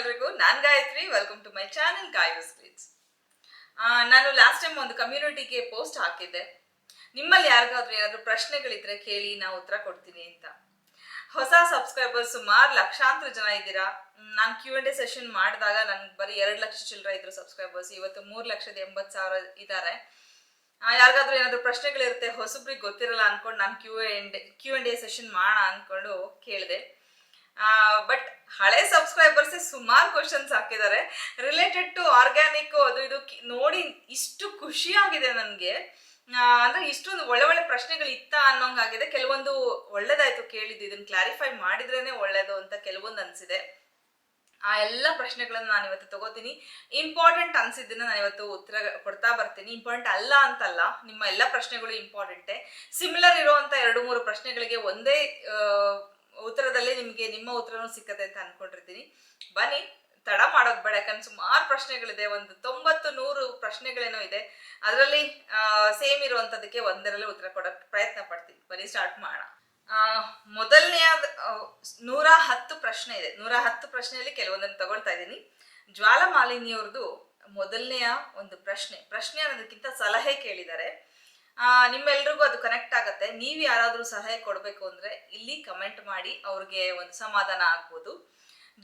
ಎಲ್ರಿಗೂ ನಾನ್ Gayathri welcome to my channel Gayos ಗ್ರೀಟ್ಸ್ ನಾನು last time ಒಂದು ಕಮ್ಯುನಿಟಿಗೆ ಪೋಸ್ಟ್ ಹಾಕಿದ್ದೆ. ನಿಮ್ಮಲ್ಲಿ ಯಾರಿಗಾದ್ರೂ ಏನಾದ್ರೂ ಪ್ರಶ್ನೆಗಳಿದ್ರೆ ಕೇಳಿ ನಾ ಉತ್ತರ ಕೊಡ್ತೀನಿ ಅಂತ. ಹೊಸ ಸಬ್ಸ್ಕ್ರೈಬರ್ಸ್ ಸುಮಾರು ಲಕ್ಷಾಂತರ ಜನ ಇದ್ದೀರಾ? ನಾನು ಕ್ಯೂ ಅಂಡ್ ಎ ಸೆಷನ್ ಮಾಡಿದಾಗ ನನ್ಗೆ ಬರೀ ಎರಡು ಲಕ್ಷ ಚಿಲ್ಲರ ಇದ್ರು ಸಬ್ಸ್ಕ್ರೈಬರ್ಸ್ ಇವತ್ತು ಮೂರು ಲಕ್ಷದ ಎಂಬತ್ತು ಸಾವಿರ ಇದ್ದಾರೆ. ಯಾರಿಗಾದ್ರೂ ಏನಾದ್ರು ಪ್ರಶ್ನೆಗಳಿರುತ್ತೆ, ಹೊಸಬ್ರಿಗೆ ಗೊತ್ತಿರಲ್ಲ ಅನ್ಕೊಂಡು ನಾನು Q and Q and A session ಮಾಡೋಣ ಅನ್ಕೊಂಡು ಕೇಳಿದೆ. ಬಟ್ ಹಳೆ ಸಬ್ಸ್ಕ್ರೈಬರ್ಸ್ ಸುಮಾರು ಕ್ವಶನ್ಸ್ ಹಾಕಿದ್ದಾರೆ ರಿಲೇಟೆಡ್ ಟು ಆರ್ಗ್ಯಾನಿಕ್ ಅದು ಇದು ನೋಡಿ ಇಷ್ಟು ಖುಷಿಯಾಗಿದೆ ನನಗೆ. ಅಂದ್ರೆ ಇಷ್ಟೊಂದು ಒಳ್ಳೆ ಒಳ್ಳೆ ಪ್ರಶ್ನೆಗಳು ಇತ್ತ ಅನ್ನೋಂಗಾಗಿದೆ. ಕೆಲವೊಂದು ಒಳ್ಳೇದಾಯ್ತು ಕೇಳಿದ್ದು ಇದನ್ನ ಕ್ಲಾರಿಫೈ ಮಾಡಿದ್ರೇನೆ ಒಳ್ಳೇದು ಅಂತ ಕೆಲವೊಂದು ಅನ್ಸಿದೆ. ಆ ಎಲ್ಲ ಪ್ರಶ್ನೆಗಳನ್ನ ನಾನು ಇವತ್ತು ತಗೋತೀನಿ. ಇಂಪಾರ್ಟೆಂಟ್ ಅನ್ಸಿದ್ದನ್ನ ನಾನು ಇವತ್ತು ಉತ್ತರ ಕೊಡ್ತಾ ಬರ್ತೀನಿ. ಇಂಪಾರ್ಟೆಂಟ್ ಅಲ್ಲ ಅಂತಲ್ಲ, ನಿಮ್ಮ ಎಲ್ಲ ಪ್ರಶ್ನೆಗಳು ಇಂಪಾರ್ಟೆಂಟೇ ಸಿಮಿಲರ್ ಇರುವಂತ ಎರಡು ಮೂರು ಪ್ರಶ್ನೆಗಳಿಗೆ ಒಂದೇ ಉತ್ತರದಲ್ಲಿ ನಿಮಗೆ ನಿಮ್ಮ ಉತ್ತರನೂ ಸಿಕ್ಕತ್ತೆ ಅಂತ ಅನ್ಕೊಂಡಿರ್ತೀನಿ. ಬನ್ನಿ, ತಡ ಮಾಡೋದು ಬೇಡ, ಯಾಕಂದ್ರೆ ಸುಮಾರು ಪ್ರಶ್ನೆಗಳಿದೆ, ಒಂದು ತೊಂಬತ್ತು ನೂರು ಪ್ರಶ್ನೆಗಳೇನೋ ಇದೆ. ಅದರಲ್ಲಿ ಸೇಮ್ ಇರುವಂತದಕ್ಕೆ ಒಂದರಲ್ಲಿ ಉತ್ತರ ಕೊಡೋಕ್ಕೆ ಪ್ರಯತ್ನ ಪಡ್ತೀನಿ. ಬನ್ನಿ, ಸ್ಟಾರ್ಟ್ ಮಾಡೋಣ. ಮೊದಲನೆಯ ನೂರ ಹತ್ತು ಪ್ರಶ್ನೆ ಇದೆ. ನೂರ ಹತ್ತು ಪ್ರಶ್ನೆಯಲ್ಲಿ ಕೆಲವೊಂದನ್ನು ತಗೊಳ್ತಾ ಇದ್ದೀನಿ. ಜ್ವಾಲಮಾಲಿನಿಯವ್ರದ್ದು ಮೊದಲನೆಯ ಒಂದು ಪ್ರಶ್ನೆ. ಪ್ರಶ್ನೆ ಅನ್ನೋದಕ್ಕಿಂತ ಸಲಹೆ ಕೇಳಿದ್ದಾರೆ. ನಿಮ್ಮೆಲ್ರಿಗೂ ಅದು ಕನೆಕ್ಟ್ ಆಗುತ್ತೆ. ನೀವು ಯಾರಾದರೂ ಸಹಾಯ ಕೊಡಬೇಕು ಅಂದ್ರೆ ಇಲ್ಲಿ ಕಮೆಂಟ್ ಮಾಡಿ, ಅವ್ರಿಗೆ ಒಂದು ಸಮಾಧಾನ ಆಗ್ಬೋದು.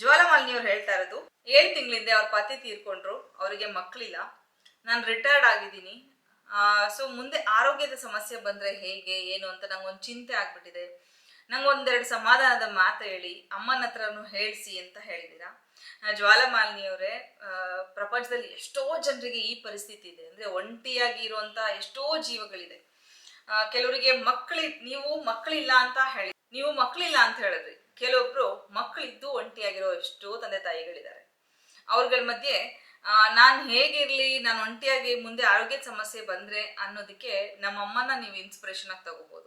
ಜ್ವಾಲಮಾಲಿನಿಯವ್ರು ಹೇಳ್ತಾ ಇರೋದು, ಏಳು ತಿಂಗಳಿಂದ ಅವ್ರ ಪತಿ ತೀರ್ಕೊಂಡ್ರು, ಅವರಿಗೆ ಮಕ್ಕಳಿಲ್ಲ ನಾನು ರಿಟೈರ್ಡ್ ಆಗಿದ್ದೀನಿ. ಸೊ ಮುಂದೆ ಆರೋಗ್ಯದ ಸಮಸ್ಯೆ ಬಂದ್ರೆ ಹೇಗೆ, ಏನು ಅಂತ ನಂಗೊಂದು ಚಿಂತೆ ಆಗ್ಬಿಟ್ಟಿದೆ. ನಂಗೊಂದೆರಡು ಸಮಾಧಾನದ ಮಾತು ಹೇಳಿ, ಅಮ್ಮನ ಹತ್ರನೂ ಹೇಳಿಸಿ ಅಂತ ಹೇಳಿದ್ದೀರಾ? ಜ್ವಾಲಮಾಲಿನಿಯವರೇ ಪ್ರಪಂಚದಲ್ಲಿ ಎಷ್ಟೋ ಜನರಿಗೆ ಈ ಪರಿಸ್ಥಿತಿ ಇದೆ. ಅಂದ್ರೆ ಒಂಟಿಯಾಗಿ ಇರುವಂತ ಎಷ್ಟೋ ಜೀವಗಳಿದೆ. ಕೆಲವರಿಗೆ ಮಕ್ಕಳಿ, ನೀವು ಮಕ್ಕಳಿಲ್ಲ ಅಂತ ಹೇಳಿ, ನೀವು ಮಕ್ಕಳಿಲ್ಲ ಅಂತ ಹೇಳಿದ್ರಿ. ಕೆಲವೊಬ್ರು ಮಕ್ಕಳಿದ್ದು ಒಂಟಿಯಾಗಿರೋ ಎಷ್ಟೋ ತಂದೆ ತಾಯಿಗಳಿದ್ದಾರೆ. ಅವ್ರಗಳ ಮಧ್ಯೆ ನಾನು ಹೇಗಿರ್ಲಿ, ನಾನು ಒಂಟಿಯಾಗಿ ಮುಂದೆ ಆರೋಗ್ಯದ ಸಮಸ್ಯೆ ಬಂದ್ರೆ ಅನ್ನೋದಕ್ಕೆ ನಮ್ಮ ಅಮ್ಮನ ನೀವು ಇನ್ಸ್ಪಿರೇಷನ್ ಆಗಿ ತಗೋಬಹುದು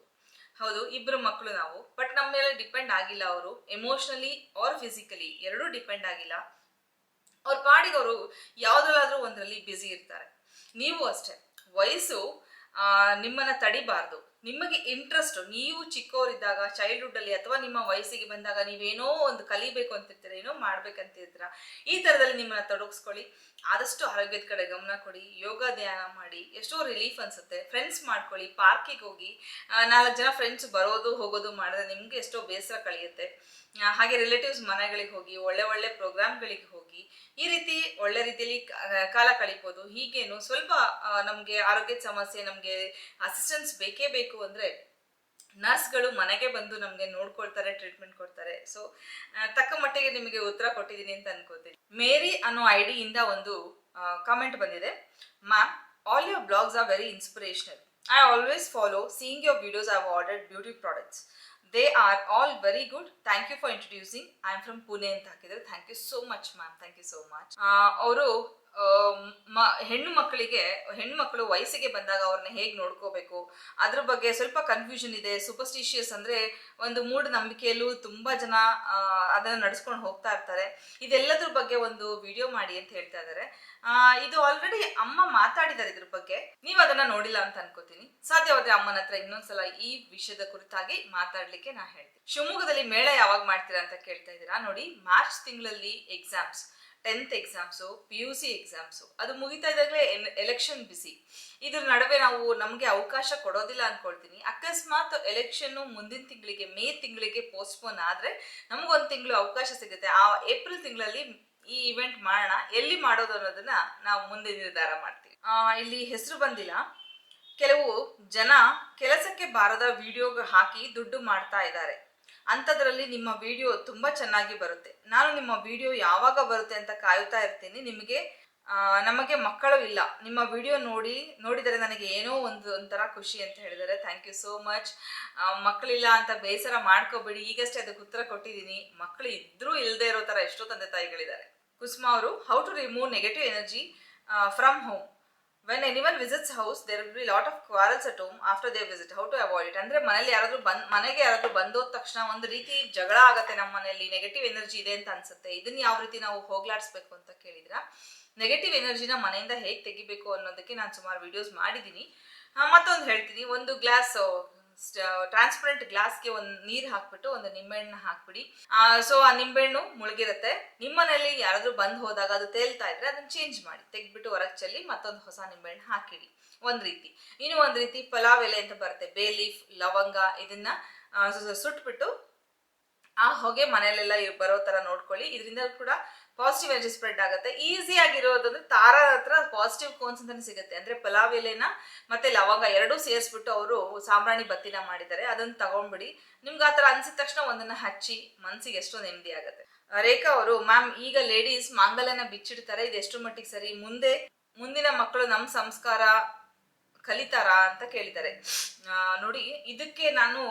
ಹೌದು, ಇಬ್ರು ಮಕ್ಕಳು ನಾವು. ಬಟ್ ನಮ್ಮ ಮೇಲೆ ಡಿಪೆಂಡ್ ಆಗಿಲ್ಲ ಅವರು. ಎಮೋಷನಲಿ ಆರ್ ಫಿಸಿಕಲಿ ಎರಡೂ ಡಿಪೆಂಡ್ ಆಗಿಲ್ಲ. ಅವ್ರ ಪಾಡಿಗೆ ಅವರು ಯಾವ್ದ್ರಲ್ಲಾದ್ರೂ ಒಂದರಲ್ಲಿ ಬ್ಯುಸಿ ಇರ್ತಾರೆ. ನೀವು ಅಷ್ಟೇ. ವಯಸ್ಸು ನಿಮ್ಮನ್ನ ತಡಿಬಾರ್ದು. ನಿಮಗೆ ಇಂಟ್ರೆಸ್ಟ್ ನೀವು ಚಿಕ್ಕವರಿದ್ದಾಗ ಚೈಲ್ಡ್ಹುಡ್ ಅಲ್ಲಿ ಅಥವಾ ನಿಮ್ಮ ವಯಸ್ಸಿಗೆ ಬಂದಾಗ ನೀವೇನೋ ಒಂದು ಕಲಿಬೇಕು ಅಂತಿರ್ತೀರ, ಏನೋ ಮಾಡ್ಬೇಕಂತಿರ್ತೀರ, ಈ ತರದಲ್ಲಿ ನಿಮ್ಮನ್ನ ತೊಡಗಿಸ್ಕೊಳ್ಳಿ. ಆದಷ್ಟು ಆರೋಗ್ಯದ ಕಡೆ ಗಮನ ಕೊಡಿ, ಯೋಗ ಧ್ಯಾನ ಮಾಡಿ, ಎಷ್ಟೋ ರಿಲೀಫ್ ಅನ್ಸುತ್ತೆ. ಫ್ರೆಂಡ್ಸ್ ಮಾಡ್ಕೊಳ್ಳಿ ಪಾರ್ಕಿಗೆ ಹೋಗಿ ನಾಲ್ಕು ಜನ ಫ್ರೆಂಡ್ಸ್ ಬರೋದು, ಹೋಗೋದು ಮಾಡಿದ್ರೆ ನಿಮ್ಗೆ ಎಷ್ಟೋ ಬೇಸರ ಕಳೆಯುತ್ತೆ. ಹಾಗೆ ರಿಲೇಟಿವ್ಸ್ ಮನೆಗಳಿಗೆ ಹೋಗಿ, ಒಳ್ಳೆ ಒಳ್ಳೆ ಪ್ರೋಗ್ರಾಮ್ಗಳಿಗೆ ಹೋಗಿ, ಈ ರೀತಿ ಒಳ್ಳೆ ರೀತಿಯಲ್ಲಿ ಕಾಲ ಕಳಿಬೋದು. ಹೀಗೇನು ಸ್ವಲ್ಪ ನಮಗೆ ಆರೋಗ್ಯದ ಸಮಸ್ಯೆ, ನಮಗೆ ಅಸಿಸ್ಟೆನ್ಸ್ ಬೇಕೇ ಬೇಕು ಅಂದರೆ ನರ್ಸ್ಗಳು ಮನೆಗೆ ಬಂದು ನಮಗೆ ನೋಡ್ಕೊಳ್ತಾರೆ ಟ್ರೀಟ್ಮೆಂಟ್ ಕೊಡ್ತಾರೆ. ಸೊ ತಕ್ಕ ಮಟ್ಟಿಗೆ ನಿಮಗೆ ಉತ್ತರ ಕೊಟ್ಟಿದ್ದೀನಿ ಅಂತ ಅನ್ಕೋತೀನಿ. ಮೇರಿ ಅನ್ನೋ ಐ ಡಿಯಿಂದ ಒಂದು ಕಾಮೆಂಟ್ ಬಂದಿದೆ. Ma'am all your blogs are very inspirational I always follow seeing your videos I ordered beauty products they are all very good thank you for introducing I am from Pune ಅಂತ ಹಾಕಿದ್ರೆ thank you so much ma'am thank you so much ಅವರು ಹೆಣ್ಣು ಮಕ್ಕಳಿಗೆ ಹೆಣ್ಣು ಮಕ್ಕಳು ವಯಸ್ಸಿಗೆ ಬಂದಾಗ ಅವ್ರನ್ನ ಹೇಗೆ ನೋಡ್ಕೋಬೇಕು? ಅದ್ರ ಬಗ್ಗೆ ಸ್ವಲ್ಪ ಕನ್ಫ್ಯೂಷನ್ ಇದೆ. ಸೂಪರ್ಸ್ಟಿಷಿಯಸ್ ಅಂದ್ರೆ ಒಂದು ಮೂಢನಂಬಿಕೆಯಲ್ಲೂ ತುಂಬಾ ಜನ ಅದನ್ನ ನಡ್ಸ್ಕೊಂಡು ಹೋಗ್ತಾ ಇರ್ತಾರೆ. ಇದೆಲ್ಲದ್ರ ಬಗ್ಗೆ ಒಂದು ವಿಡಿಯೋ ಮಾಡಿ ಅಂತ ಹೇಳ್ತಾ ಇದ್ದಾರೆ. ಇದು ಆಲ್ರೆಡಿ ಅಮ್ಮ ಮಾತಾಡಿದ್ದಾರೆ ಇದ್ರ ಬಗ್ಗೆ. ನೀವು ಅದನ್ನ ನೋಡಿಲ್ಲ ಅಂತ ಅನ್ಕೋತೀನಿ. ಸಾಧ್ಯವಾದ್ರೆ ಅಮ್ಮನ ಹತ್ರ ಇನ್ನೊಂದ್ಸಲ ಈ ವಿಷಯದ ಕುರಿತಾಗಿ ಮಾತಾಡ್ಲಿಕ್ಕೆ ನಾ ಹೇಳ್ತೀನಿ. ಶಿವಮೊಗ್ಗದಲ್ಲಿ ಮೇಳ ಯಾವಾಗ ಮಾಡ್ತೀರಾ ಅಂತ ಕೇಳ್ತಾ ಇದ್ದೀರಾ? ನೋಡಿ, ಮಾರ್ಚ್ ತಿಂಗಳಲ್ಲಿ exams tenth exams P U C exams ಅದು ಮುಗಿತಾ ಇದ್ದಾಗಲೇ ಎಲೆಕ್ಷನ್ ಬಿಸಿ ಇದ್ರ ನಡುವೆ ನಾವು ನಮಗೆ ಅವಕಾಶ ಕೊಡೋದಿಲ್ಲ ಅಂದ್ಕೊಳ್ತೀನಿ ಅಕಸ್ಮಾತ್ ಎಲೆಕ್ಷನ್ನು ಮುಂದಿನ ತಿಂಗಳಿಗೆ, ಮೇ ತಿಂಗಳಿಗೆ ಪೋಸ್ಟ್ಪೋನ್ ಆದರೆ ನಮಗೊಂದು ತಿಂಗಳು ಅವಕಾಶ ಸಿಗುತ್ತೆ. ಆ ಏಪ್ರಿಲ್ ತಿಂಗಳಲ್ಲಿ ಈ ಇವೆಂಟ್ ಮಾಡೋಣ. ಎಲ್ಲಿ ಮಾಡೋದು ಅನ್ನೋದನ್ನ ನಾವು ಮುಂದೆ ನಿರ್ಧಾರ ಮಾಡ್ತೀವಿ. ಇಲ್ಲಿ ಹೆಸರು ಬಂದಿಲ್ಲ. ಕೆಲವು ಜನ ಕೆಲಸಕ್ಕೆ ಬಾರದ ವಿಡಿಯೋ ಹಾಕಿ ದುಡ್ಡು ಮಾಡ್ತಾ ಇದ್ದಾರೆ. ಅಂಥದ್ರಲ್ಲಿ ನಿಮ್ಮ ವಿಡಿಯೋ ತುಂಬ ಚೆನ್ನಾಗಿ ಬರುತ್ತೆ. ನಾನು ನಿಮ್ಮ ವಿಡಿಯೋ ಯಾವಾಗ ಬರುತ್ತೆ ಅಂತ ಕಾಯುತ್ತಾ ಇರ್ತೀನಿ. ನಿಮಗೆ ನಮಗೆ ಮಕ್ಕಳು ಇಲ್ಲ. ನಿಮ್ಮ ವಿಡಿಯೋ ನೋಡಿ, ನೋಡಿದರೆ ನನಗೆ ಏನೋ ಒಂದು, ಒಂಥರ ಖುಷಿ ಅಂತ ಹೇಳಿದರೆ ಥ್ಯಾಂಕ್ ಯು ಸೋ ಮಚ್ ಮಕ್ಕಳಿಲ್ಲ ಅಂತ ಬೇಸರ ಮಾಡ್ಕೋಬೇಡಿ. ಈಗಷ್ಟೇ ಅದಕ್ಕೆ ಉತ್ತರ ಕೊಟ್ಟಿದ್ದೀನಿ. ಮಕ್ಕಳು ಇದ್ರೂ ಇಲ್ಲದೆ ಇರೋ ಥರ ಎಷ್ಟೋ ತಂದೆ ತಾಯಿಗಳಿದ್ದಾರೆ. ಕುಸುಮಾ ಅವರು how to remove negative energy from home when anyone visits house there will be lot of quarrels at home after they visit how to avoid it ಅಂದ್ರೆ ಮನೇಲಿ ಯಾರಾದ್ರೂ ಬಂದ್, ಮನೆಗೆ ಯಾರಾದ್ರೂ ಬಂದೋದ ತಕ್ಷಣ ಒಂದು ರೀತಿ ಜಗಳ ಆಗತ್ತೆ ನಮ್ಮ ಮನೆಯಲ್ಲಿ. ನೆಗೆಟಿವ್ ಎನರ್ಜಿ ಇದೆ ಅಂತ ಅನ್ಸುತ್ತೆ. ಇದನ್ನ ಯಾವ ರೀತಿ ನಾವು ಹೋಗ್ಲಾಡಿಸ್ಬೇಕು ಅಂತ ಕೇಳಿದ್ರ? ನೆಗೆಟಿವ್ ಎನರ್ಜಿನ ಮನೆಯಿಂದ ಹೇಗೆ ತೆಗಿಬೇಕು ಅನ್ನೋದಕ್ಕೆ ನಾನು ಸುಮಾರು ವಿಡಿಯೋಸ್ ಮಾಡಿದ್ದೀನಿ ಮತ್ತೊಂದು ಹೇಳ್ತೀನಿ. ಒಂದು ಗ್ಲಾಸ್ ಟ್ರಾನ್ಸ್ಪರೆಂಟ್ ಗ್ಲಾಸ್ಗೆ ಒಂದು ನೀರು ಹಾಕ್ಬಿಟ್ಟು ಒಂದು ನಿಂಬೆಹಣ್ಣು ಹಾಕ್ಬಿಡಿ. ಸೊ ಆ ನಿಂಬೆಹಣ್ಣು ಮುಳುಗಿರುತ್ತೆ. ನಿಮ್ಮನೇಲಿ ಯಾರಾದ್ರೂ ಬಂದು ಹೋದಾಗ ಅದು ತೇಲ್ತಾ ಇದ್ರೆ ಅದನ್ನ ಚೇಂಜ್ ಮಾಡಿ. ತೆಗ್ದ್ಬಿಟ್ಟು ಹೊರಗೆ ಚೆಲ್ಲಿ ಮತ್ತೊಂದು ಹೊಸ ನಿಂಬೆಹಣ್ಣು ಹಾಕಿಡಿ. ಒಂದ್ ರೀತಿ. ಇನ್ನು ಒಂದ್ ರೀತಿ ಪಲಾವ್ ಎಲೆ ಅಂತ ಬರುತ್ತೆ. ಬೇ ಲೀಫ್, ಲವಂಗ ಇದನ್ನ ಸುಟ್ಬಿಟ್ಟು ಆ ಹೊಗೆ ಮನೆಯಲ್ಲೆಲ್ಲ ಬರೋ ತರ ನೋಡ್ಕೊಳ್ಳಿ. ಇದರಿಂದ ಕೂಡ ಪಾಸಿಟಿವ್ ಎನರ್ಜಿ ಸ್ಪ್ರೆಡ್ ಆಗುತ್ತೆ. ಈಸಿ ಆಗಿರೋದಂದ್ರೆ ತಾರ ಹತ್ರ ಪಾಸಿಟಿವ್ ಕೋನ್ಸ್ ಅಂತಾನೆ ಸಿಗುತ್ತೆ. ಅಂದ್ರೆ ಪಲಾವ್ ಎಲೆನ ಮತ್ತೆ ಲವಂಗ ಎರಡೂ ಸೇರಿಸ್ಬಿಟ್ಟು ಅವರು ಸಾಂಬ್ರಾಣಿ ಬತ್ತಿನ ಮಾಡಿದ್ದಾರೆ. ಅದನ್ನ ತಗೊಂಡ್ಬಿಡಿ. ನಿಮ್ಗೆ ಆ ಥರ ಅನ್ಸಿದ ತಕ್ಷಣ ಒಂದನ್ನ ಹಚ್ಚಿ ಮನ್ಸಿಗೆ ಎಷ್ಟೊಂದು ನೆಮ್ಮದಿ ಆಗುತ್ತೆ. ರೇಖಾ ಅವರು, ಮ್ಯಾಮ್, ಈಗ ಲೇಡೀಸ್ ಮಾಂಗಲ್ಯನ ಬಿಚ್ಚಿಡ್ತಾರೆ. ಇದು ಎಷ್ಟು ಮಟ್ಟಿಗೆ ಸರಿ? ಮುಂದೆ, ಮುಂದಿನ ಮಕ್ಕಳು ನಮ್ಮ ಸಂಸ್ಕಾರ ಕಲಿತಾರಾ? ಅಂತ ಕೇಳಿದ್ದಾರೆ. ನೋಡಿ, ಇದಕ್ಕೆ ನಾನು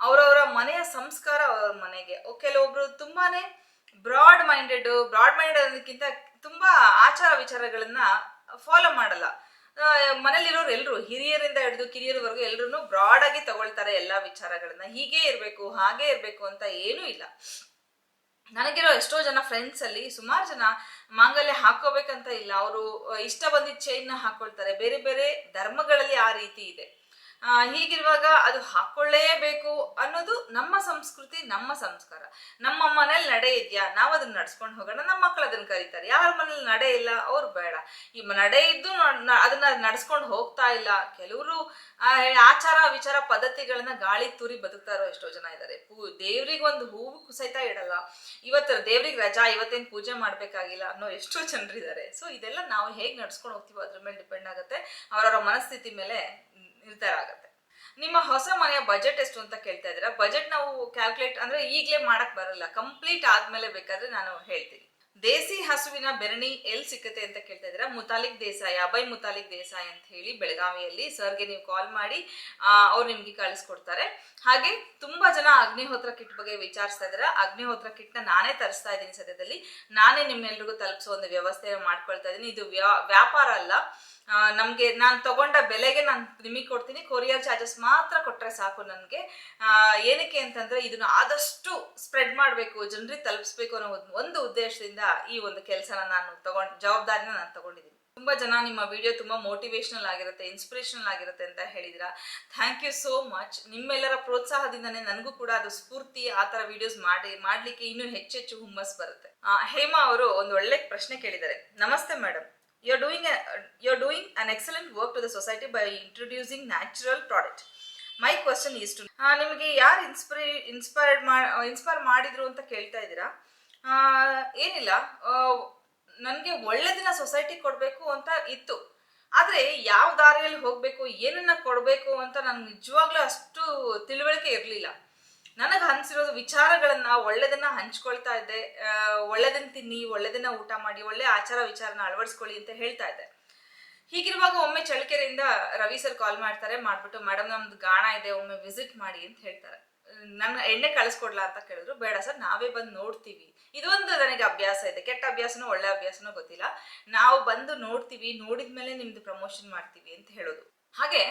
ಅವರವರ ಮನೆಯ ಸಂಸ್ಕಾರ ಅವ್ರ ಮನೆಗೆ. ಕೆಲವೊಬ್ರು ತುಂಬಾನೇ ಬ್ರಾಡ್ ಮೈಂಡೆಡ್ ಬ್ರಾಡ್ ಮೈಂಡೆಡ್ ಅನ್ನೋದಕ್ಕಿಂತ ತುಂಬಾ ಆಚಾರ ವಿಚಾರಗಳನ್ನ ಫಾಲೋ ಮಾಡಲ್ಲ. ಮನೇಲಿರೋರು ಎಲ್ಲರೂ ಹಿರಿಯರಿಂದ ಹಿಡಿದು ಕಿರಿಯರವರೆಗೂ ಎಲ್ಲರೂ ಬ್ರಾಡ್ ಆಗಿ ತಗೊಳ್ತಾರೆ ಎಲ್ಲಾ ವಿಚಾರಗಳನ್ನ. ಹೀಗೆ ಇರಬೇಕು, ಹಾಗೆ ಇರಬೇಕು ಅಂತ ಏನೂ ಇಲ್ಲ. ನನಗಿರೋ ಎಷ್ಟೋ ಜನ ಫ್ರೆಂಡ್ಸ್ ಅಲ್ಲಿ ಸುಮಾರು ಜನ ಮಾಂಗಲ್ಯ ಹಾಕೋಬೇಕಂತ ಇಲ್ಲ. ಅವರು ಇಷ್ಟ ಬಂದಿದ್ದ ಚೈನ್ ಹಾಕೊಳ್ತಾರೆ. ಬೇರೆ ಬೇರೆ ಧರ್ಮಗಳಲ್ಲಿ ಆ ರೀತಿ ಇದೆ. ಹೀಗಿರುವಾಗ ಅದು ಹಾಕೊಳ್ಳೇಬೇಕು ಅನ್ನೋದು ನಮ್ಮ ಸಂಸ್ಕೃತಿ, ನಮ್ಮ ಸಂಸ್ಕಾರ. ನಮ್ಮ ಮನೇಲಿ ನಡೆ ಇದೆಯಾ? ನಾವು ಅದನ್ನ ನಡ್ಸ್ಕೊಂಡು ಹೋಗೋಣ. ನಮ್ಮ ಮಕ್ಕಳು ಅದನ್ನ ಕರೀತಾರೆ. ಯಾರ ಮನೇಲಿ ನಡೆ ಇಲ್ಲ? ಅವ್ರು ಬೇಡ. ಈ ನಡೆ ಇದ್ದು ಅದನ್ನ ನಡ್ಸ್ಕೊಂಡು ಹೋಗ್ತಾ ಇಲ್ಲ. ಕೆಲವರು ಆಚಾರ ವಿಚಾರ ಪದ್ಧತಿಗಳನ್ನ ಗಾಳಿ ತೂರಿ ಬದುಕ್ತಾ ಇರೋ ಎಷ್ಟೋ ಜನ ಇದ್ದಾರೆ ಪೂ, ದೇವ್ರಿಗೆ ಒಂದು ಹೂವು ಸಹಿತ ಇಡಲ್ಲ. ಇವತ್ತು ದೇವ್ರಿಗೆ ರಜಾ, ಇವತ್ತೇನು ಪೂಜೆ ಮಾಡ್ಬೇಕಾಗಿಲ್ಲ ಅನ್ನೋ ಎಷ್ಟೋ ಜನರಿದ್ದಾರೆ ಸೊ ಇದೆಲ್ಲ ನಾವು ಹೇಗೆ ನಡ್ಸ್ಕೊಂಡು ಹೋಗ್ತೀವೋ ಅದ್ರ ಮೇಲೆ ಡಿಪೆಂಡ್ ಆಗುತ್ತೆ. ಅವರವರ ಮನಸ್ಥಿತಿ ಮೇಲೆ ನಿರ್ಧಾರ ಆಗುತ್ತೆ. ನಿಮ್ಮ ಹೊಸ ಮನೆಯ ಬಜೆಟ್ ಎಷ್ಟು ಅಂತ ಕೇಳ್ತಾ ಇದ್ದೀರಾ? ಬಜೆಟ್ ನಾವು ಕ್ಯಾಲ್ಕುಲೇಟ್ ಅಂದ್ರೆ ಈಗಲೇ ಮಾಡಕ್ ಬರಲ್ಲ. ಕಂಪ್ಲೀಟ್ ಆದ್ಮೇಲೆ ಬೇಕಾದ್ರೆ ನಾನು ಹೇಳ್ತೀನಿ. ದೇಸಿ ಹಸುವಿನ ಬೆರಣಿ ಎಲ್ಲಿ ಸಿಕ್ಕತ್ತೆ ಅಂತ ಕೇಳ್ತಾ ಇದ್ದೀರಾ? ಮುತಾಲಿಕ್ ದೇಸಾಯ, ಅಭಯ್ ಮುತಾಲಿಕ್ ದೇಸಾಯ ಅಂತ ಹೇಳಿ ಬೆಳಗಾವಿಯಲ್ಲಿ ಸರ್ಗೆ ನೀವು ಕಾಲ್ ಮಾಡಿ ಅವ್ರು ನಿಮ್ಗೆ ಕಳಿಸ್ಕೊಡ್ತಾರೆ. ಹಾಗೆ ತುಂಬಾ ಜನ ಅಗ್ನಿಹೋತ್ರ ಕಿಟ್ ಬಗ್ಗೆ ವಿಚಾರಿಸ್ತಾ ಇದ್ದಾರೆ? ಅಗ್ನಿಹೋತ್ರ ಕಿಟ್ನ ನಾನೇ ತರಿಸ್ತಾ ಇದ್ದೀನಿ ಸದ್ಯದಲ್ಲಿ. ನಾನೇ ನಿಮ್ಮೆಲ್ರಿಗೂ ತಲುಪಿಸೋ ಒಂದು ವ್ಯವಸ್ಥೆ ಮಾಡ್ಕೊಳ್ತಾ ಇದ್ದೀನಿ. ಇದು ವ್ಯಾ- ವ್ಯಾಪಾರ ಅಲ್ಲ. ನಮ್ಗೆ ನಾನು ತಗೊಂಡ ಬೆಲೆಗೆ ನಾನು ನಿಮಗೆ ಕೊಡ್ತೀನಿ. ಕೊರಿಯರ್ ಚಾರ್ಜಸ್ ಮಾತ್ರ ಕೊಟ್ಟರೆ ಸಾಕು ನನಗೆ. ಏನಕ್ಕೆ ಅಂತಂದರೆ ಇದನ್ನು ಆದಷ್ಟು ಸ್ಪ್ರೆಡ್ ಮಾಡಬೇಕು, ಜನರಿಗೆ ತಲುಪಿಸ್ಬೇಕು ಅನ್ನೋ ಒಂದು- ಉದ್ದೇಶದಿಂದ ಈ ಒಂದು ಕೆಲಸನ ನಾನು ತಗೊಂಡು, ಜವಾಬ್ದಾರಿನ ನಾನು ತಗೊಂಡಿದ್ದೀನಿ ತುಂಬ ಜನ ನಿಮ್ಮ ವಿಡಿಯೋ ತುಂಬ ಮೋಟಿವೇಶನಲ್ ಆಗಿರುತ್ತೆ ಇನ್ಸ್ಪಿರೇಷನಲ್ ಆಗಿರುತ್ತೆ ಅಂತ ಹೇಳಿದಿರಾ. ಥ್ಯಾಂಕ್ ಯು ಸೋ ಮಚ್ ನಿಮ್ಮೆಲ್ಲರ ಪ್ರೋತ್ಸಾಹದಿಂದನೇ ನನಗೂ ಕೂಡ ಅದು ಸ್ಫೂರ್ತಿ, ಆ ಥರ ವಿಡಿಯೋಸ್ ಮಾಡಿ, ಮಾಡಲಿಕ್ಕೆ ಇನ್ನೂ ಹೆಚ್ಚೆಚ್ಚು ಹುಮ್ಮಸ್ ಬರುತ್ತೆ. ಹೇಮಾ ಅವರು ಒಂದು ಒಳ್ಳೆ ಪ್ರಶ್ನೆ ಕೇಳಿದ್ದಾರೆ. ನಮಸ್ತೆ madam you doing doing you're doing doing an work to the society by introducing natural product my question to ನಿಮಗೆ ಯಾರು ಇನ್ಸ್ಪೈರ್ ಇನ್ಸ್ಪೈರ್ಡ್ ಇನ್ಸ್ಪೈರ್ ಮಾಡಿದ್ರು ಅಂತ ಕೇಳ್ತಾ ಇದ್ದೀರಾ? ಏನಿಲ್ಲ ನನಗೆ ಒಳ್ಳೆದಿನ ಸೊಸೈಟಿ ಕೊಡಬೇಕು ಅಂತ ಇತ್ತು. ಆದರೆ ಯಾವ ದಾರಿಯಲ್ಲಿ ಹೋಗಬೇಕು, ಏನನ್ನ ಕೊಡಬೇಕು ಅಂತ ನನಗೆ ನಿಜವಾಗ್ಲೂ ಅಷ್ಟು ತಿಳುವಳಿಕೆ ಇರಲಿಲ್ಲ. ನನಗೆ ಹಂಚಿರೋದು ವಿಚಾರಗಳನ್ನ ಒಳ್ಳೆದನ್ನ ಹಂಚ್ಕೊಳ್ತಾ ಇದ್ದೆ. ಒಳ್ಳೆದನ್ನ ತಿನ್ನಿ, ಒಳ್ಳೆದನ್ನ ಊಟ ಮಾಡಿ, ಒಳ್ಳೆ ಆಚಾರ ವಿಚಾರನ ಅಳವಡಿಸ್ಕೊಳ್ಳಿ ಅಂತ ಹೇಳ್ತಾ ಇದ್ದೆ. ಹೀಗಿರುವಾಗ ಒಮ್ಮೆ ಚಳಕೆರೆಯಿಂದ ರವಿ ಸರ್ ಕಾಲ್ ಮಾಡ್ತಾರೆ, ಮಾಡ್ಬಿಟ್ಟು ಮೇಡಮ್ ನಮ್ದು ಗಾಣ ಇದೆ, ಒಮ್ಮೆ ವಿಸಿಟ್ ಮಾಡಿ ಅಂತ ಹೇಳ್ತಾರೆ. ನನ್ನ ಎಣ್ಣೆ ಕಳಿಸ್ಕೊಡ್ಲಾ ಅಂತ ಕೇಳಿದ್ರು. ಬೇಡ ಸರ್, ನಾವೇ ಬಂದು ನೋಡ್ತೀವಿ. ಇದೊಂದು ನನಗೆ ಅಭ್ಯಾಸ ಇದೆ. ಕೆಟ್ಟ ಅಭ್ಯಾಸನೂ, ಒಳ್ಳೆ ಅಭ್ಯಾಸನೂ ಗೊತ್ತಿಲ್ಲ. ನಾವು ಬಂದು ನೋಡ್ತೀವಿ, ನೋಡಿದ್ಮೇಲೆ ನಿಮ್ದು ಪ್ರಮೋಷನ್ ಮಾಡ್ತೀವಿ ಅಂತ ಹೇಳೋದು. ಹಾಗೆ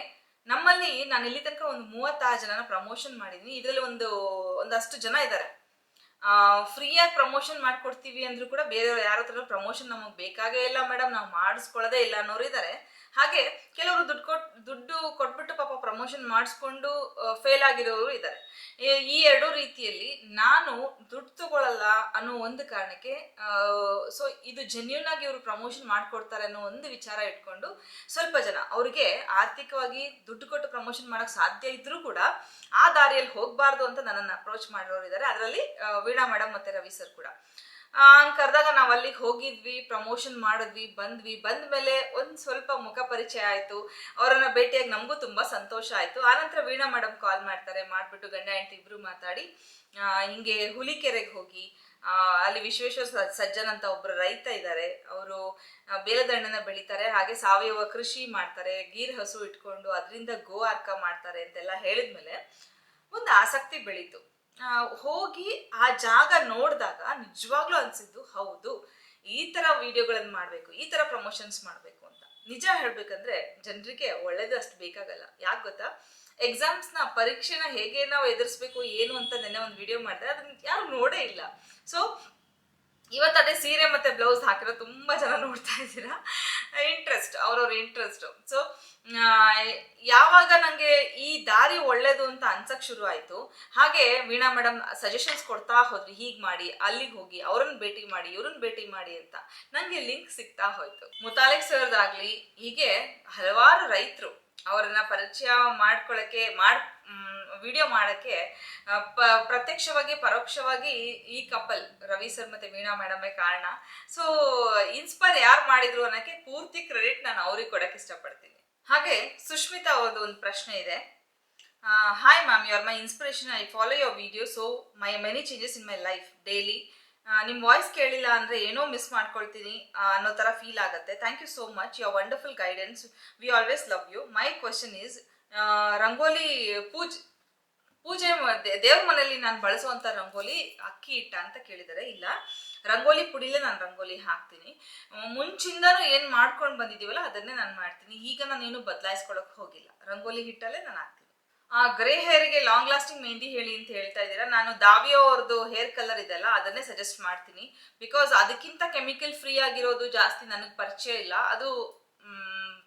ನಮ್ಮಲ್ಲಿ ನಾನು ಇಲ್ಲಿ ತನಕ ಒಂದು ಮೂವತ್ತಾರು ಜನನ ಪ್ರಮೋಷನ್ ಮಾಡಿದ್ದೀನಿ ಇದರಲ್ಲಿ ಒಂದು, ಒಂದಷ್ಟು ಜನ ಇದ್ದಾರೆ ಫ್ರೀಯಾಗಿ ಪ್ರಮೋಷನ್ ಮಾಡ್ಕೊಡ್ತೀವಿ ಅಂದ್ರೂ ಕೂಡ ಬೇರೆಯವ್ರು ಯಾರ ಹತ್ರ ಪ್ರಮೋಷನ್ ನಮಗೆ ಬೇಕಾಗೇ ಇಲ್ಲ ಮೇಡಮ್ ನಾವು ಮಾಡಿಸ್ಕೊಳ್ಳೋದೇ ಇಲ್ಲ ಅನ್ನೋರು ಇದ್ದಾರೆ ಹಾಗೆ ಕೆಲವರು ದುಡ್ಡು ಕೊಟ್, ದುಡ್ಡು ಕೊಟ್ಬಿಟ್ಟು ಪಾಪ ಪ್ರಮೋಷನ್ ಮಾಡಿಸ್ಕೊಂಡು ಫೇಲ್ ಆಗಿರೋರು ಇದ್ದಾರೆ. ಈ- ಎರಡೂ ರೀತಿಯಲ್ಲಿ ನಾನು ದುಡ್ಡು ತಗೊಳ್ಳಲ್ಲ ಅನ್ನೋ ಒಂದು ಕಾರಣಕ್ಕೆ ಸೊ ಇದು ಜೆನ್ಯೂನ್ ಆಗಿ ಇವರು ಪ್ರಮೋಷನ್ ಮಾಡ್ಕೊಡ್ತಾರೆ ಅನ್ನೋ ಒಂದು ವಿಚಾರ ಇಟ್ಕೊಂಡು ಸ್ವಲ್ಪ ಜನ ಅವ್ರಿಗೆ ಆರ್ಥಿಕವಾಗಿ ದುಡ್ಡು ಕೊಟ್ಟು ಪ್ರಮೋಷನ್ ಮಾಡಕ್ ಸಾಧ್ಯ ಇದ್ರೂ ಕೂಡ ಆ ದಾರಿಯಲ್ಲಿ ಹೋಗಬಾರ್ದು ಅಂತ ನನ್ನನ್ನು ಅಪ್ರೋಚ್ ಮಾಡಿರೋರು ಇದ್ದಾರೆ ಅದರಲ್ಲಿ ವೀಣಾ ಮೇಡಮ್ ಮತ್ತೆ ರವಿ ಸರ್ ಕೂಡ. ಹಂಗ್ ಕರೆದಾಗ ನಾವು ಅಲ್ಲಿಗೆ ಹೋಗಿದ್ವಿ ಪ್ರಮೋಷನ್ ಮಾಡಿದ್ವಿ, ಬಂದ್ವಿ. ಬಂದ ಮೇಲೆ ಒಂದು ಸ್ವಲ್ಪ ಮುಖ ಪರಿಚಯ ಆಯಿತು. ಅವರನ್ನ ಭೇಟಿಯಾಗಿ ನಮಗೂ ತುಂಬ ಸಂತೋಷ ಆಯಿತು. ಆನಂತರ ವೀಣಾ ಮೇಡಮ್ ಕಾಲ್ ಮಾಡ್ತಾರೆ, ಮಾಡಿಬಿಟ್ಟು ಗಂಡ, ಹೆಂಡತಿ ಇಬ್ರು ಮಾತಾಡಿ ಹಿಂಗೆ ಹುಲಿಕೆರೆಗೆ ಹೋಗಿ ಅಲ್ಲಿ ವಿಶ್ವೇಶ್ವರ ಸಜ್ಜನ್ ಅಂತ ಒಬ್ರು ರೈತ ಇದ್ದಾರೆ ಅವರು ಬೇಲದಣ್ಣನ ಬೆಳಿತಾರೆ. ಹಾಗೆ ಸಾವಯವ ಕೃಷಿ ಮಾಡ್ತಾರೆ, ಗೀರ್ ಹಸು ಇಟ್ಕೊಂಡು, ಅದರಿಂದ ಗೋ ಅರ್ಕ ಮಾಡ್ತಾರೆ ಅಂತೆಲ್ಲ ಹೇಳಿದ್ಮೇಲೆ, ಒಂದು ಆಸಕ್ತಿ ಬೆಳೀತು. ಹೋಗಿ ಆ ಜಾಗ ನೋಡಿದಾಗ ನಿಜವಾಗ್ಲೂ ಅನ್ಸಿದ್ದು, ಹೌದು, ಈ ತರ ವಿಡಿಯೋಗಳನ್ನ ಮಾಡಬೇಕು, ಈ ತರ ಪ್ರಮೋಷನ್ಸ್ ಮಾಡಬೇಕು ಅಂತ. ನಿಜ ಹೇಳ್ಬೇಕಂದ್ರೆ ಜನರಿಗೆ ಒಳ್ಳೇದು ಅಷ್ಟು ಬೇಕಾಗಲ್ಲ. ಯಾಕೆ ಗೊತ್ತಾ? ಎಕ್ಸಾಮ್ಸ್ನ ಪರೀಕ್ಷೆನ ಹೇಗೆ ನಾವು ಎದುರಿಸ್ಬೇಕು, ಏನು ಅಂತ ನೆನ್ನೆ ಒಂದು ವಿಡಿಯೋ ಮಾಡಿದ್ರೆ ಅದನ್ನ ಯಾರು ನೋಡೇ ಇಲ್ಲ. ಸೊ ಇವತ್ತು ಅದೇ ಸೀರೆ ಮತ್ತೆ ಬ್ಲೌಸ್ ಹಾಕಿರೋ ತುಂಬಾ ಜನ ನೋಡ್ತಾ ಇದ್ದೀರಾ? ಇಂಟ್ರೆಸ್ಟ್ ಅವ್ರವ್ರ ಇಂಟ್ರೆಸ್ಟ್ ಸೊ ಯಾವಾಗ ನಂಗೆ ಈ ದಾರಿ ಒಳ್ಳೇದು ಅಂತ ಅನ್ಸಕ್ ಶುರು ಆಯ್ತು. ಹಾಗೆ ವೀಣಾ ಮೇಡಮ್ ಸಜೆಷನ್ಸ್ ಕೊಡ್ತಾ ಹೋದ್ರಿ, ಹೀಗ್ ಮಾಡಿ, ಅಲ್ಲಿಗೆ ಹೋಗಿ, ಅವ್ರನ್ನ ಭೇಟಿ ಮಾಡಿ, ಇವ್ರನ್ನ ಭೇಟಿ ಮಾಡಿ ಅಂತ ನಂಗೆ ಲಿಂಕ್ ಸಿಗ್ತಾ ಹೋಯ್ತು. ಮುತಾಲಿಕ್ ಸರ್ದಾಗ್ಲಿ ಹೀಗೆ ಹಲವಾರು ರೈತರು ಅವರನ್ನ ಪರಿಚಯ ಮಾಡ್ಕೊಳಕ್ಕೆ ಮಾಡ್ ವಿಡಿಯೋ ಮಾಡಕ್ಕೆ ಪ- ಪ್ರತ್ಯಕ್ಷವಾಗಿ, ಪರೋಕ್ಷವಾಗಿ ಈ- ಕಪಲ್ ರವಿ ಸರ್ ಮತ್ತೆ ವೀಣಾ ಮೇಡಮೇ ಕಾರಣ. ಸೊ ಇನ್ಸ್ಪೈರ್ ಯಾರು ಮಾಡಿದ್ರು ಅನ್ನೋಕ್ಕೆ ಪೂರ್ತಿ ಕ್ರೆಡಿಟ್ ನಾನು ಅವ್ರಿಗೆ ಕೊಡಕ್ಕೆ ಇಷ್ಟಪಡ್ತೀನಿ. ಹಾಗೆ ಸುಷ್ಮಿತಾ ಅವ್ರದ್ದು ಒಂದು ಪ್ರಶ್ನೆ ಇದೆ. Hi ma'am you are my inspiration I follow your video so my many changes in my life daily ನಿಮ್ಮ ವಾಯ್ಸ್ ಕೇಳಿಲ್ಲ ಅಂದರೆ ಏನೋ ಮಿಸ್ ಮಾಡ್ಕೊಳ್ತೀನಿ ಅನ್ನೋ ಥರ ಫೀಲ್ ಆಗುತ್ತೆ. Thank you so much your wonderful guidance we always love you my question is rangoli ಪೂಜ್, ಪೂಜೆ ದೇವ್ರ ಮನೆಯಲ್ಲಿ ನಾನು ಬಳಸುವಂಥ ರಂಗೋಲಿ ಅಕ್ಕಿ ಹಿಟ್ಟ ಅಂತ ಕೇಳಿದರೆ. ಇಲ್ಲ, ರಂಗೋಲಿ ಪುಡಿಲೇ ನಾನು ರಂಗೋಲಿ ಹಾಕ್ತೀನಿ. ಮುಂಚಿಂದನೂ ಏನ್ ಮಾಡ್ಕೊಂಡು ಬಂದಿದ್ದೀವಲ್ಲ ಅದನ್ನೇ ನಾನು ಮಾಡ್ತೀನಿ. ಈಗ ನಾನು ಏನು ಬದಲಾಯಿಸ್ಕೊಳಕ್ ಹೋಗಿಲ್ಲ. ರಂಗೋಲಿ ಹಿಟ್ಟಲ್ಲೇ ನಾನು ಹಾಕ್ತೀನಿ. ಆ ಗ್ರೇ ಹೇರ್ಗೆ ಲಾಂಗ್ ಲಾಸ್ಟಿಂಗ್ ಮೆಹಂದಿ ಹೇಳಿ ಅಂತ ಹೇಳ್ತಾ ಇದ್ದೀರಾ. ನಾನು ದಾವಿಯೋ ಅವ್ರದ್ದು ಹೇರ್ ಕಲರ್ ಇದೆಲ್ಲ ಅದನ್ನೇ ಸಜೆಸ್ಟ್ ಮಾಡ್ತೀನಿ. ಬಿಕಾಸ್ ಅದಕ್ಕಿಂತ ಕೆಮಿಕಲ್ ಫ್ರೀ ಆಗಿರೋದು ಜಾಸ್ತಿ ನನಗೆ ಪರಿಚಯ ಇಲ್ಲ. ಅದು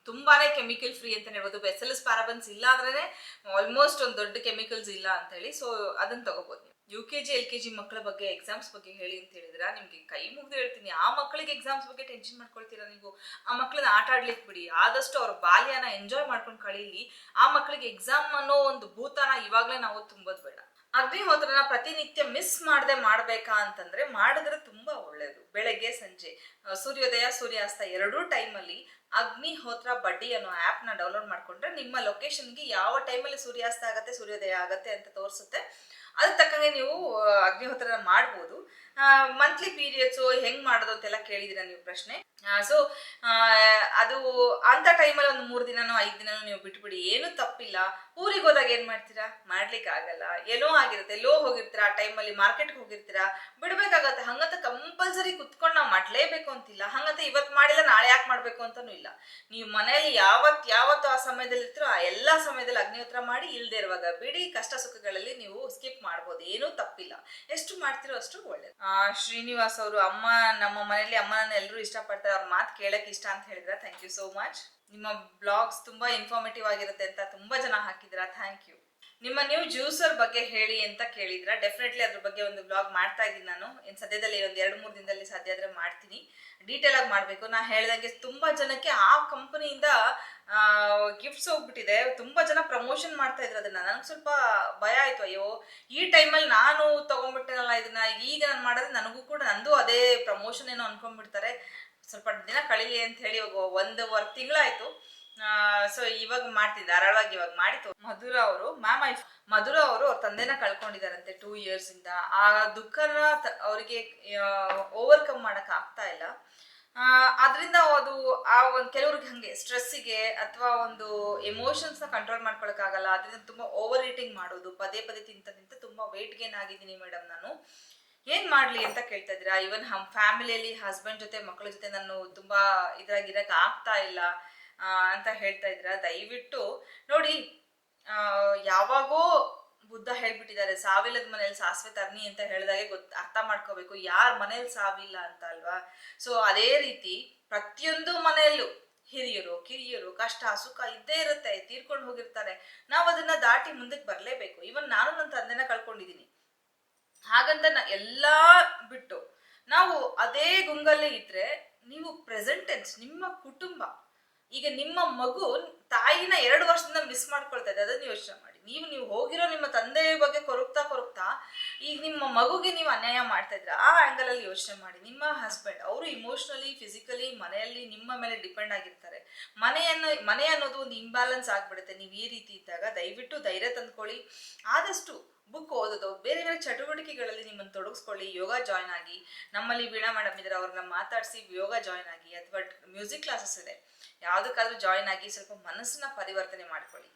ತುಂಬಾನೇ ಕೆಮಿಕಲ್ ಫ್ರೀ ಅಂತ ಹೇಳ್ಬೋದು. ಬೆಸಲಸ್ ಪ್ಯಾರಾಬನ್ಸ್ ಇಲ್ಲ ಅಂದ್ರೆ ಆಲ್ಮೋಸ್ಟ್ ಒಂದು ದೊಡ್ಡ ಕೆಮಿಕಲ್ಸ್ ಇಲ್ಲ ಅಂತ ಹೇಳಿ. ಸೊ ಅದನ್ನ ತಗೋಬಹುದು U K G L K G ಮಕ್ಕಳ ಬಗ್ಗೆ ಎಕ್ಸಾಮ್ಸ್ ಬಗ್ಗೆ ಹೇಳಿ ಅಂತ ಹೇಳಿದ್ರ, ನಿಮ್ಗೆ ಕೈ ಮುಗಿದು ಹೇಳ್ತೀನಿ. ಆ ಮಕ್ಕಳಿಗೆ ಎಕ್ಸಾಮ್ಸ್ ಬಗ್ಗೆ ಟೆನ್ಷನ್ ಮಾಡ್ಕೊಳ್ತೀರಾ ನೀವು? ಆ ಮಕ್ಕಳನ್ನ ಆಟ ಆಡ್ಲಿಕ್ಕೆ ಬಿಡಿ. ಆದಷ್ಟು ಅವ್ರ ಬಾಲ್ಯನ ಎಂಜಾಯ್ ಮಾಡ್ಕೊಂಡು ಕಳೀಲಿ. ಆ ಮಕ್ಕಳಿಗೆ ಎಕ್ಸಾಮ್ ಅನ್ನೋ ಒಂದು ಭೂತನ ಇವಾಗಲೇ ನಾವು ತುಂಬೋದು ಬೇಡ. ಅಗ್ನಿಹೋತ್ರನ ಪ್ರತಿನಿತ್ಯ ಮಿಸ್ ಮಾಡದೆ ಮಾಡ್ಬೇಕಾ ಅಂತಂದ್ರೆ ಮಾಡಿದ್ರೆ ತುಂಬಾ ಒಳ್ಳೇದು. ಬೆಳಗ್ಗೆ, ಸಂಜೆ ಸೂರ್ಯೋದಯ, ಸೂರ್ಯಾಸ್ತ ಎರಡೂ ಟೈಮಲ್ಲಿ ಅಗ್ನಿಹೋತ್ರ ಬಡ್ಡಿ ಅನ್ನೋ ಆ್ಯಪ್ನ ಡೌನ್ಲೋಡ್ ಮಾಡ್ಕೊಂಡ್ರೆ ನಿಮ್ಮ ಲೊಕೇಶನ್ಗೆ ಯಾವ ಟೈಮಲ್ಲಿ ಸೂರ್ಯಾಸ್ತ ಆಗತ್ತೆ, ಸೂರ್ಯೋದಯ ಆಗತ್ತೆ ಅಂತ ತೋರಿಸುತ್ತೆ. ಅದ್ರ ತಕ್ಕಂಗೆ ನೀವು ಅಗ್ನಿಹೋತ್ರ ಮಾಡ್ಬೋದು. ಮಂತ್ಲಿ ಪೀರಿಯಡ್ಸು ಹೆಂಗೆ ಮಾಡೋದು ಅಂತೆಲ್ಲ ಕೇಳಿದಿರ ನೀವು ಪ್ರಶ್ನೆ. ಸೊ ಅದು ಅಂತ ಟೈಮಲ್ಲಿ ಒಂದು ಮೂರು ದಿನನೋ, ಐದು ದಿನನೋ ನೀವು ಬಿಟ್ಬಿಡಿ. ಏನು ತಪ್ಪಿಲ್ಲ. ಊರಿಗೆ ಹೋದಾಗ ಏನು ಮಾಡ್ತೀರಾ? ಮಾಡ್ಲಿಕ್ಕೆ ಆಗಲ್ಲ. ಏನೋ ಆಗಿರುತ್ತೆ. ಎಲ್ಲೋ ಹೋಗಿರ್ತೀರಾ, ಆ ಟೈಮಲ್ಲಿ ಮಾರ್ಕೆಟ್ಗೆ ಹೋಗಿರ್ತೀರಾ? ಬಿಡಬೇಕಾಗತ್ತೆ. ಹಂಗಂತ ಕಂಪಲ್ಸರಿ ಕುತ್ಕೊಂಡು ನಾವು ಮಾಡಲೇಬೇಕು ಅಂತಿಲ್ಲ. ಹಂಗಂತ ಇವತ್ತು ಮಾಡಿಲ್ಲ, ನಾಳೆ ಯಾಕೆ ಮಾಡಬೇಕು ಅಂತನೂ ಇಲ್ಲ. ನೀವು ಮನೆಯಲ್ಲಿ ಯಾವತ್ತು ಯಾವತ್ತು ಆ ಸಮಯದಲ್ಲಿ ಇರ್ತೀರೋ, ಆ ಎಲ್ಲ ಸಮಯದಲ್ಲಿ ಅಗ್ನಿಹೋತ್ರ ಮಾಡಿ ಇಲ್ಲದೆ ಇರುವಾಗ ಬಿಡಿ. ಕಷ್ಟ ಸುಖಗಳಲ್ಲಿ ನೀವು ಸ್ಕಿಪ್ ಮಾಡ್ಬೋದು. ಏನೂ ತಪ್ಪಿಲ್ಲ. ಎಷ್ಟು ಮಾಡ್ತಿರೋ ಅಷ್ಟು ಒಳ್ಳೇದು. ಶ್ರೀನಿವಾಸ್ ಅವರು ಅಮ್ಮ, ನಮ್ಮ ಮನೆಯಲ್ಲಿ ಅಮ್ಮನ ಎಲ್ಲರೂ ಇಷ್ಟಪಡ್ತಾರೆ ಅವ್ರ ಮಾತು ಕೇಳಕ್ಕೆ ಇಷ್ಟ ಅಂತ ಹೇಳಿದ್ರ ಥ್ಯಾಂಕ್ ಯು ಸೋ ಮಚ್ ನಿಮ್ಮ ಬ್ಲಾಗ್ಸ್ ತುಂಬಾ ಇನ್ಫಾರ್ಮೇಟಿವ್ ಆಗಿರುತ್ತೆ ಅಂತ ತುಂಬಾ ಜನ ಹಾಕಿದ್ರ ಥ್ಯಾಂಕ್ ಯು ನಿಮ್ಮ ನ್ಯೂ ಜ್ಯೂಸರ್ ಬಗ್ಗೆ ಹೇಳಿ ಅಂತ ಕೇಳಿದ್ರ ಡೆಫಿನೆಟ್ಲಿ ಅದ್ರ ಬಗ್ಗೆ ಒಂದು ಬ್ಲಾಗ್ ಮಾಡ್ತಾ ಇದ್ದೀನಿ ನಾನು. ಇನ್ ಸದ್ಯದಲ್ಲಿ ಒಂದು ಎರಡು ಮೂರು ದಿನದಲ್ಲಿ ಸಾಧ್ಯ ಆದ್ರೆ ಮಾಡ್ತೀನಿ. ಡೀಟೇಲ್ ಆಗಿ ಮಾಡಬೇಕು. ನಾ ಹೇಳ್ದಂಗೆ ತುಂಬಾ ಜನಕ್ಕೆ ಆ ಕಂಪನಿಯಿಂದ ಗಿಫ್ಟ್ಸ್ ಹೋಗ್ಬಿಟ್ಟಿದೆ. ತುಂಬಾ ಜನ ಪ್ರಮೋಷನ್ ಮಾಡ್ತಾ ಇದ್ರು ಅದನ್ನ. ನನಗೆ ಸ್ವಲ್ಪ ಭಯ ಆಯ್ತು. ಅಯ್ಯೋ, ಈ ಟೈಮಲ್ಲಿ ನಾನು ತಗೊಂಡ್ಬಿಟ್ಟೆನಲ್ಲ ಇದನ್ನ. ಈಗ ನಾನು ಮಾಡಿದ್ರೆ ನನಗೂ ಕೂಡ ನಂದು ಅದೇ ಪ್ರಮೋಷನ್ ಏನೋ ಅನ್ಕೊಂಡ್ಬಿಡ್ತಾರೆ. ಸ್ವಲ್ಪ ದಿನ ಕಳೀಲಿ ಅಂತ ಹೇಳಿ ಇವಾಗ ಒಂದೂವರೆ ತಿಂಗಳಾಯ್ತು. ಸೊ ಇವಾಗ ಮಾಡ್ತಿದ್ದೆ ಧಾರಾಳವಾಗಿ ಇವಾಗ ಮಾಡಿತು ಮಧುರ ಅವರು ಮ್ಯಾಮ್ ಐ ಮಧುರ ಅವರು ಅವ್ರ ತಂದೆನ ಕಳ್ಕೊಂಡಿದಾರಂತೆ ಟೂ ಇಯರ್ಸ್ ಇಂದ. ಆ ದುಃಖನ ಅವರಿಗೆ ಓವರ್ಕಮ್ ಮಾಡಕ್ ಆಗ್ತಾ ಇಲ್ಲ. ಅದರಿಂದ ಅದು ಆ ಒಂದು ಕೆಲವ್ರಿಗೆ ಹಂಗೆ ಸ್ಟ್ರೆಸ್ಸಿಗೆ ಅಥವಾ ಒಂದು ಎಮೋಷನ್ಸ್ನ ಕಂಟ್ರೋಲ್ ಮಾಡ್ಕೊಳಕ್ಕಾಗಲ್ಲ ಅದರಿಂದ ತುಂಬಾ ಓವರ್ ಈಟಿಂಗ್ ಮಾಡೋದು, ಪದೇ ಪದೇ ತಿಂತ ತಿಂತ ತುಂಬಾ ವೆಯ್ಟ್ ಗೇನ್ ಆಗಿದ್ದೀನಿ ಮೇಡಮ್ ನಾನು. ಏನ್ ಮಾಡ್ಲಿ ಅಂತ ಕೇಳ್ತಾ ಇದ್ದೀರಾ? ಇವನ್ ಹಮ್ ಫ್ಯಾಮಿಲಿಯಲ್ಲಿ ಹಸ್ಬೆಂಡ್ ಜೊತೆ ಮಕ್ಕಳ ಜೊತೆ ನಾನು ತುಂಬಾ ಇದ್ರಾಗಿರಕ್ ಆಗ್ತಾ ಇಲ್ಲ ಅಂತ ಹೇಳ್ತಾ ಇದ್ದೀರಾ? ದಯವಿಟ್ಟು ನೋಡಿ ಯಾವಾಗೋ ಬುದ್ಧ ಹೇಳ್ಬಿಟ್ಟಿದ್ದಾರೆ, ಸಾವಿಲ್ಲದ ಮನೇಲಿ ಸಾಸಿವೆ ತರ್ನಿ ಅಂತ ಹೇಳಿದಾಗೆ ಗೊತ್ತ ಅರ್ಥ ಮಾಡ್ಕೋಬೇಕು, ಯಾರ ಮನೇಲಿ ಸಾವಿಲ್ಲ ಅಂತ ಅಲ್ವಾ? ಸೊ ಅದೇ ರೀತಿ ಪ್ರತಿಯೊಂದು ಮನೆಯಲ್ಲೂ ಹಿರಿಯರು, ಕಿರಿಯರು, ಕಷ್ಟ, ಸುಖ ಇದ್ದೇ ಇರುತ್ತೆ, ತೀರ್ಕೊಂಡು ಹೋಗಿರ್ತಾರೆ. ನಾವು ಅದನ್ನ ದಾಟಿ ಮುಂದಕ್ಕೆ ಬರಲೇಬೇಕು. ಇವನ್ ನಾನು ನನ್ನ ತಂದೆನ ಕಳ್ಕೊಂಡಿದ್ದೀನಿ. ಹಾಗಂತ ನಾ ಎಲ್ಲಾ ಬಿಟ್ಟು ನಾವು ಅದೇ ಗುಂಗಲ್ಲೇ ಇದ್ರೆ ನೀವು ಪ್ರೆಸೆಂಟೆನ್ಸ್ ನಿಮ್ಮ ಕುಟುಂಬ, ಈಗ ನಿಮ್ಮ ಮಗು ತಾಯಿನ ಎರಡು ವರ್ಷದಿಂದ ಮಿಸ್ ಮಾಡ್ಕೊಳ್ತಾ ಇದೆ, ಅದನ್ನ ಯೋಚನೆ ಮಾಡಿ. ನೀವು ನೀವು ಹೋಗಿರೋ ನಿಮ್ಮ ತಂದೆಯ ಬಗ್ಗೆ ಕೊರಗ್ತಾ ಕೊರಗ್ತಾ, ಈಗ ನಿಮ್ಮ ಮಗುಗೆ ನೀವು ಅನ್ಯಾಯ ಮಾಡ್ತಾ ಇದ್ರ ಆ ಆಂಗಲ್ ಅಲ್ಲಿ ಯೋಚನೆ ಮಾಡಿ. ನಿಮ್ಮ ಹಸ್ಬೆಂಡ್ ಅವರು ಇಮೋಷನಲಿ ಫಿಸಿಕಲಿ ಮನೆಯಲ್ಲಿ ನಿಮ್ಮ ಮೇಲೆ ಡಿಪೆಂಡ್ ಆಗಿರ್ತಾರೆ. ಮನೆಯನ್ನು, ಮನೆ ಅನ್ನೋದು ಒಂದು ಇಂಬ್ಯಾಲೆನ್ಸ್ ಆಗ್ಬಿಡುತ್ತೆ. ನೀವು ಈ ರೀತಿ ಇದ್ದಾಗ ದಯವಿಟ್ಟು ಧೈರ್ಯ ತಂದ್ಕೊಳ್ಳಿ. ಆದಷ್ಟು ಬುಕ್ ಓದೋದು, ಬೇರೆ ಬೇರೆ ಚಟುವಟಿಕೆಗಳಲ್ಲಿ ನಿಮ್ಮನ್ನು ತೊಡಗಿಸ್ಕೊಳ್ಳಿ, ಯೋಗ ಜಾಯ್ನ್ ಆಗಿ. ನಮ್ಮಲ್ಲಿ ವೀಣಾ ಮೇಡಮ್ ಇದ್ದಾರೆ, ಅವ್ರನ್ನ ಮಾತಾಡಿಸಿ ಯೋಗ ಜಾಯ್ನ್ ಆಗಿ, ಅಥವಾ ಮ್ಯೂಸಿಕ್ ಕ್ಲಾಸಸ್ ಇದೆ. ಯಾವುದಕ್ಕಾದ್ರೂ ಜಾಯ್ನ್ ಆಗಿ ಸ್ವಲ್ಪ ಮನಸ್ಸನ್ನ ಪರಿವರ್ತನೆ ಮಾಡ್ಕೊಳ್ಳಿ.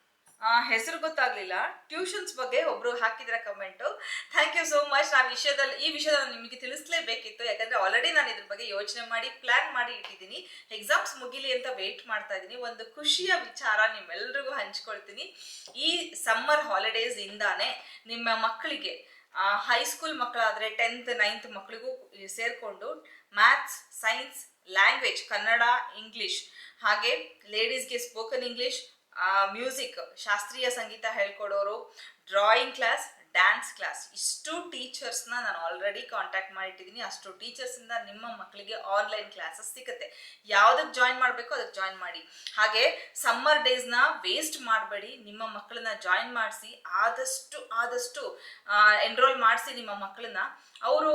ಹೆಸರು ಗೊತ್ತಾಗ್ಲಿಲ್ಲ. ಟ್ಯೂಷನ್ಸ್ ಬಗ್ಗೆ ಒಬ್ರು ಹಾಕಿದ್ರೆ comment thank you so much ನಾನು ವಿಷಯದಲ್ಲಿ, ಈ ವಿಷಯದ ನಿಮಗೆ ತಿಳಿಸ್ಲೇಬೇಕಿತ್ತು. ಯಾಕಂದ್ರೆ ಆಲ್ರೆಡಿ ನಾನು ಇದ್ರ ಬಗ್ಗೆ ಯೋಚನೆ ಮಾಡಿ ಪ್ಲಾನ್ ಮಾಡಿ ಇಟ್ಟಿದ್ದೀನಿ. ಎಕ್ಸಾಮ್ಸ್ ಮುಗಿಲಿ ಅಂತ ವೇಟ್ ಮಾಡ್ತಾ ಇದ್ದೀನಿ. ಒಂದು ಖುಷಿಯ ವಿಚಾರ ನಿಮ್ಮೆಲ್ರಿಗೂ ಹಂಚ್ಕೊಳ್ತೀನಿ. ಈ ಸಮ್ಮರ್ ಹಾಲಿಡೇಸ್ ಇಂದಾನೆ ನಿಮ್ಮ ಮಕ್ಕಳಿಗೆ ಹೈಸ್ಕೂಲ್ ಮಕ್ಕಳಾದರೆ ಟೆಂತ್ ನೈನ್ತ್ ಮಕ್ಕಳಿಗೂ ಸೇರಿಕೊಂಡು maths science language Kannada English ಹಾಗೆ ಲೇಡೀಸ್ಗೆ ಸ್ಪೋಕನ್ ಇಂಗ್ಲಿಷ್ ಮ್ಯೂಸಿಕ್ ಶಾಸ್ತ್ರೀಯ ಸಂಗೀತ ಹೇಳ್ಕೊಡೋರು ಡ್ರಾಯಿಂಗ್ ಕ್ಲಾಸ್ ಡ್ಯಾನ್ಸ್ ಕ್ಲಾಸ್ ಇಷ್ಟು ಟೀಚರ್ಸ್ನ ನಾನು ಆಲ್ರೆಡಿ ಕಾಂಟ್ಯಾಕ್ಟ್ ಮಾಡಿಟ್ಟಿದ್ದೀನಿ ಅಷ್ಟು ಟೀಚರ್ಸಿಂದ ನಿಮ್ಮ ಮಕ್ಕಳಿಗೆ ಆನ್ಲೈನ್ ಕ್ಲಾಸಸ್ ಸಿಗುತ್ತೆ. ಯಾವುದಕ್ಕೆ ಜಾಯಿನ್ ಮಾಡಬೇಕು ಅದಕ್ಕೆ ಜಾಯಿನ್ ಮಾಡಿ. ಹಾಗೆ ಸಮ್ಮರ್ ಡೇಸ್ನ ವೇಸ್ಟ್ ಮಾಡಬೇಡಿ. ನಿಮ್ಮ ಮಕ್ಕಳನ್ನ ಜಾಯಿನ್ ಮಾಡಿಸಿ, ಆದಷ್ಟು ಆದಷ್ಟು ಎನ್ರೋಲ್ ಮಾಡಿಸಿ ನಿಮ್ಮ ಮಕ್ಕಳನ್ನ ಅವರು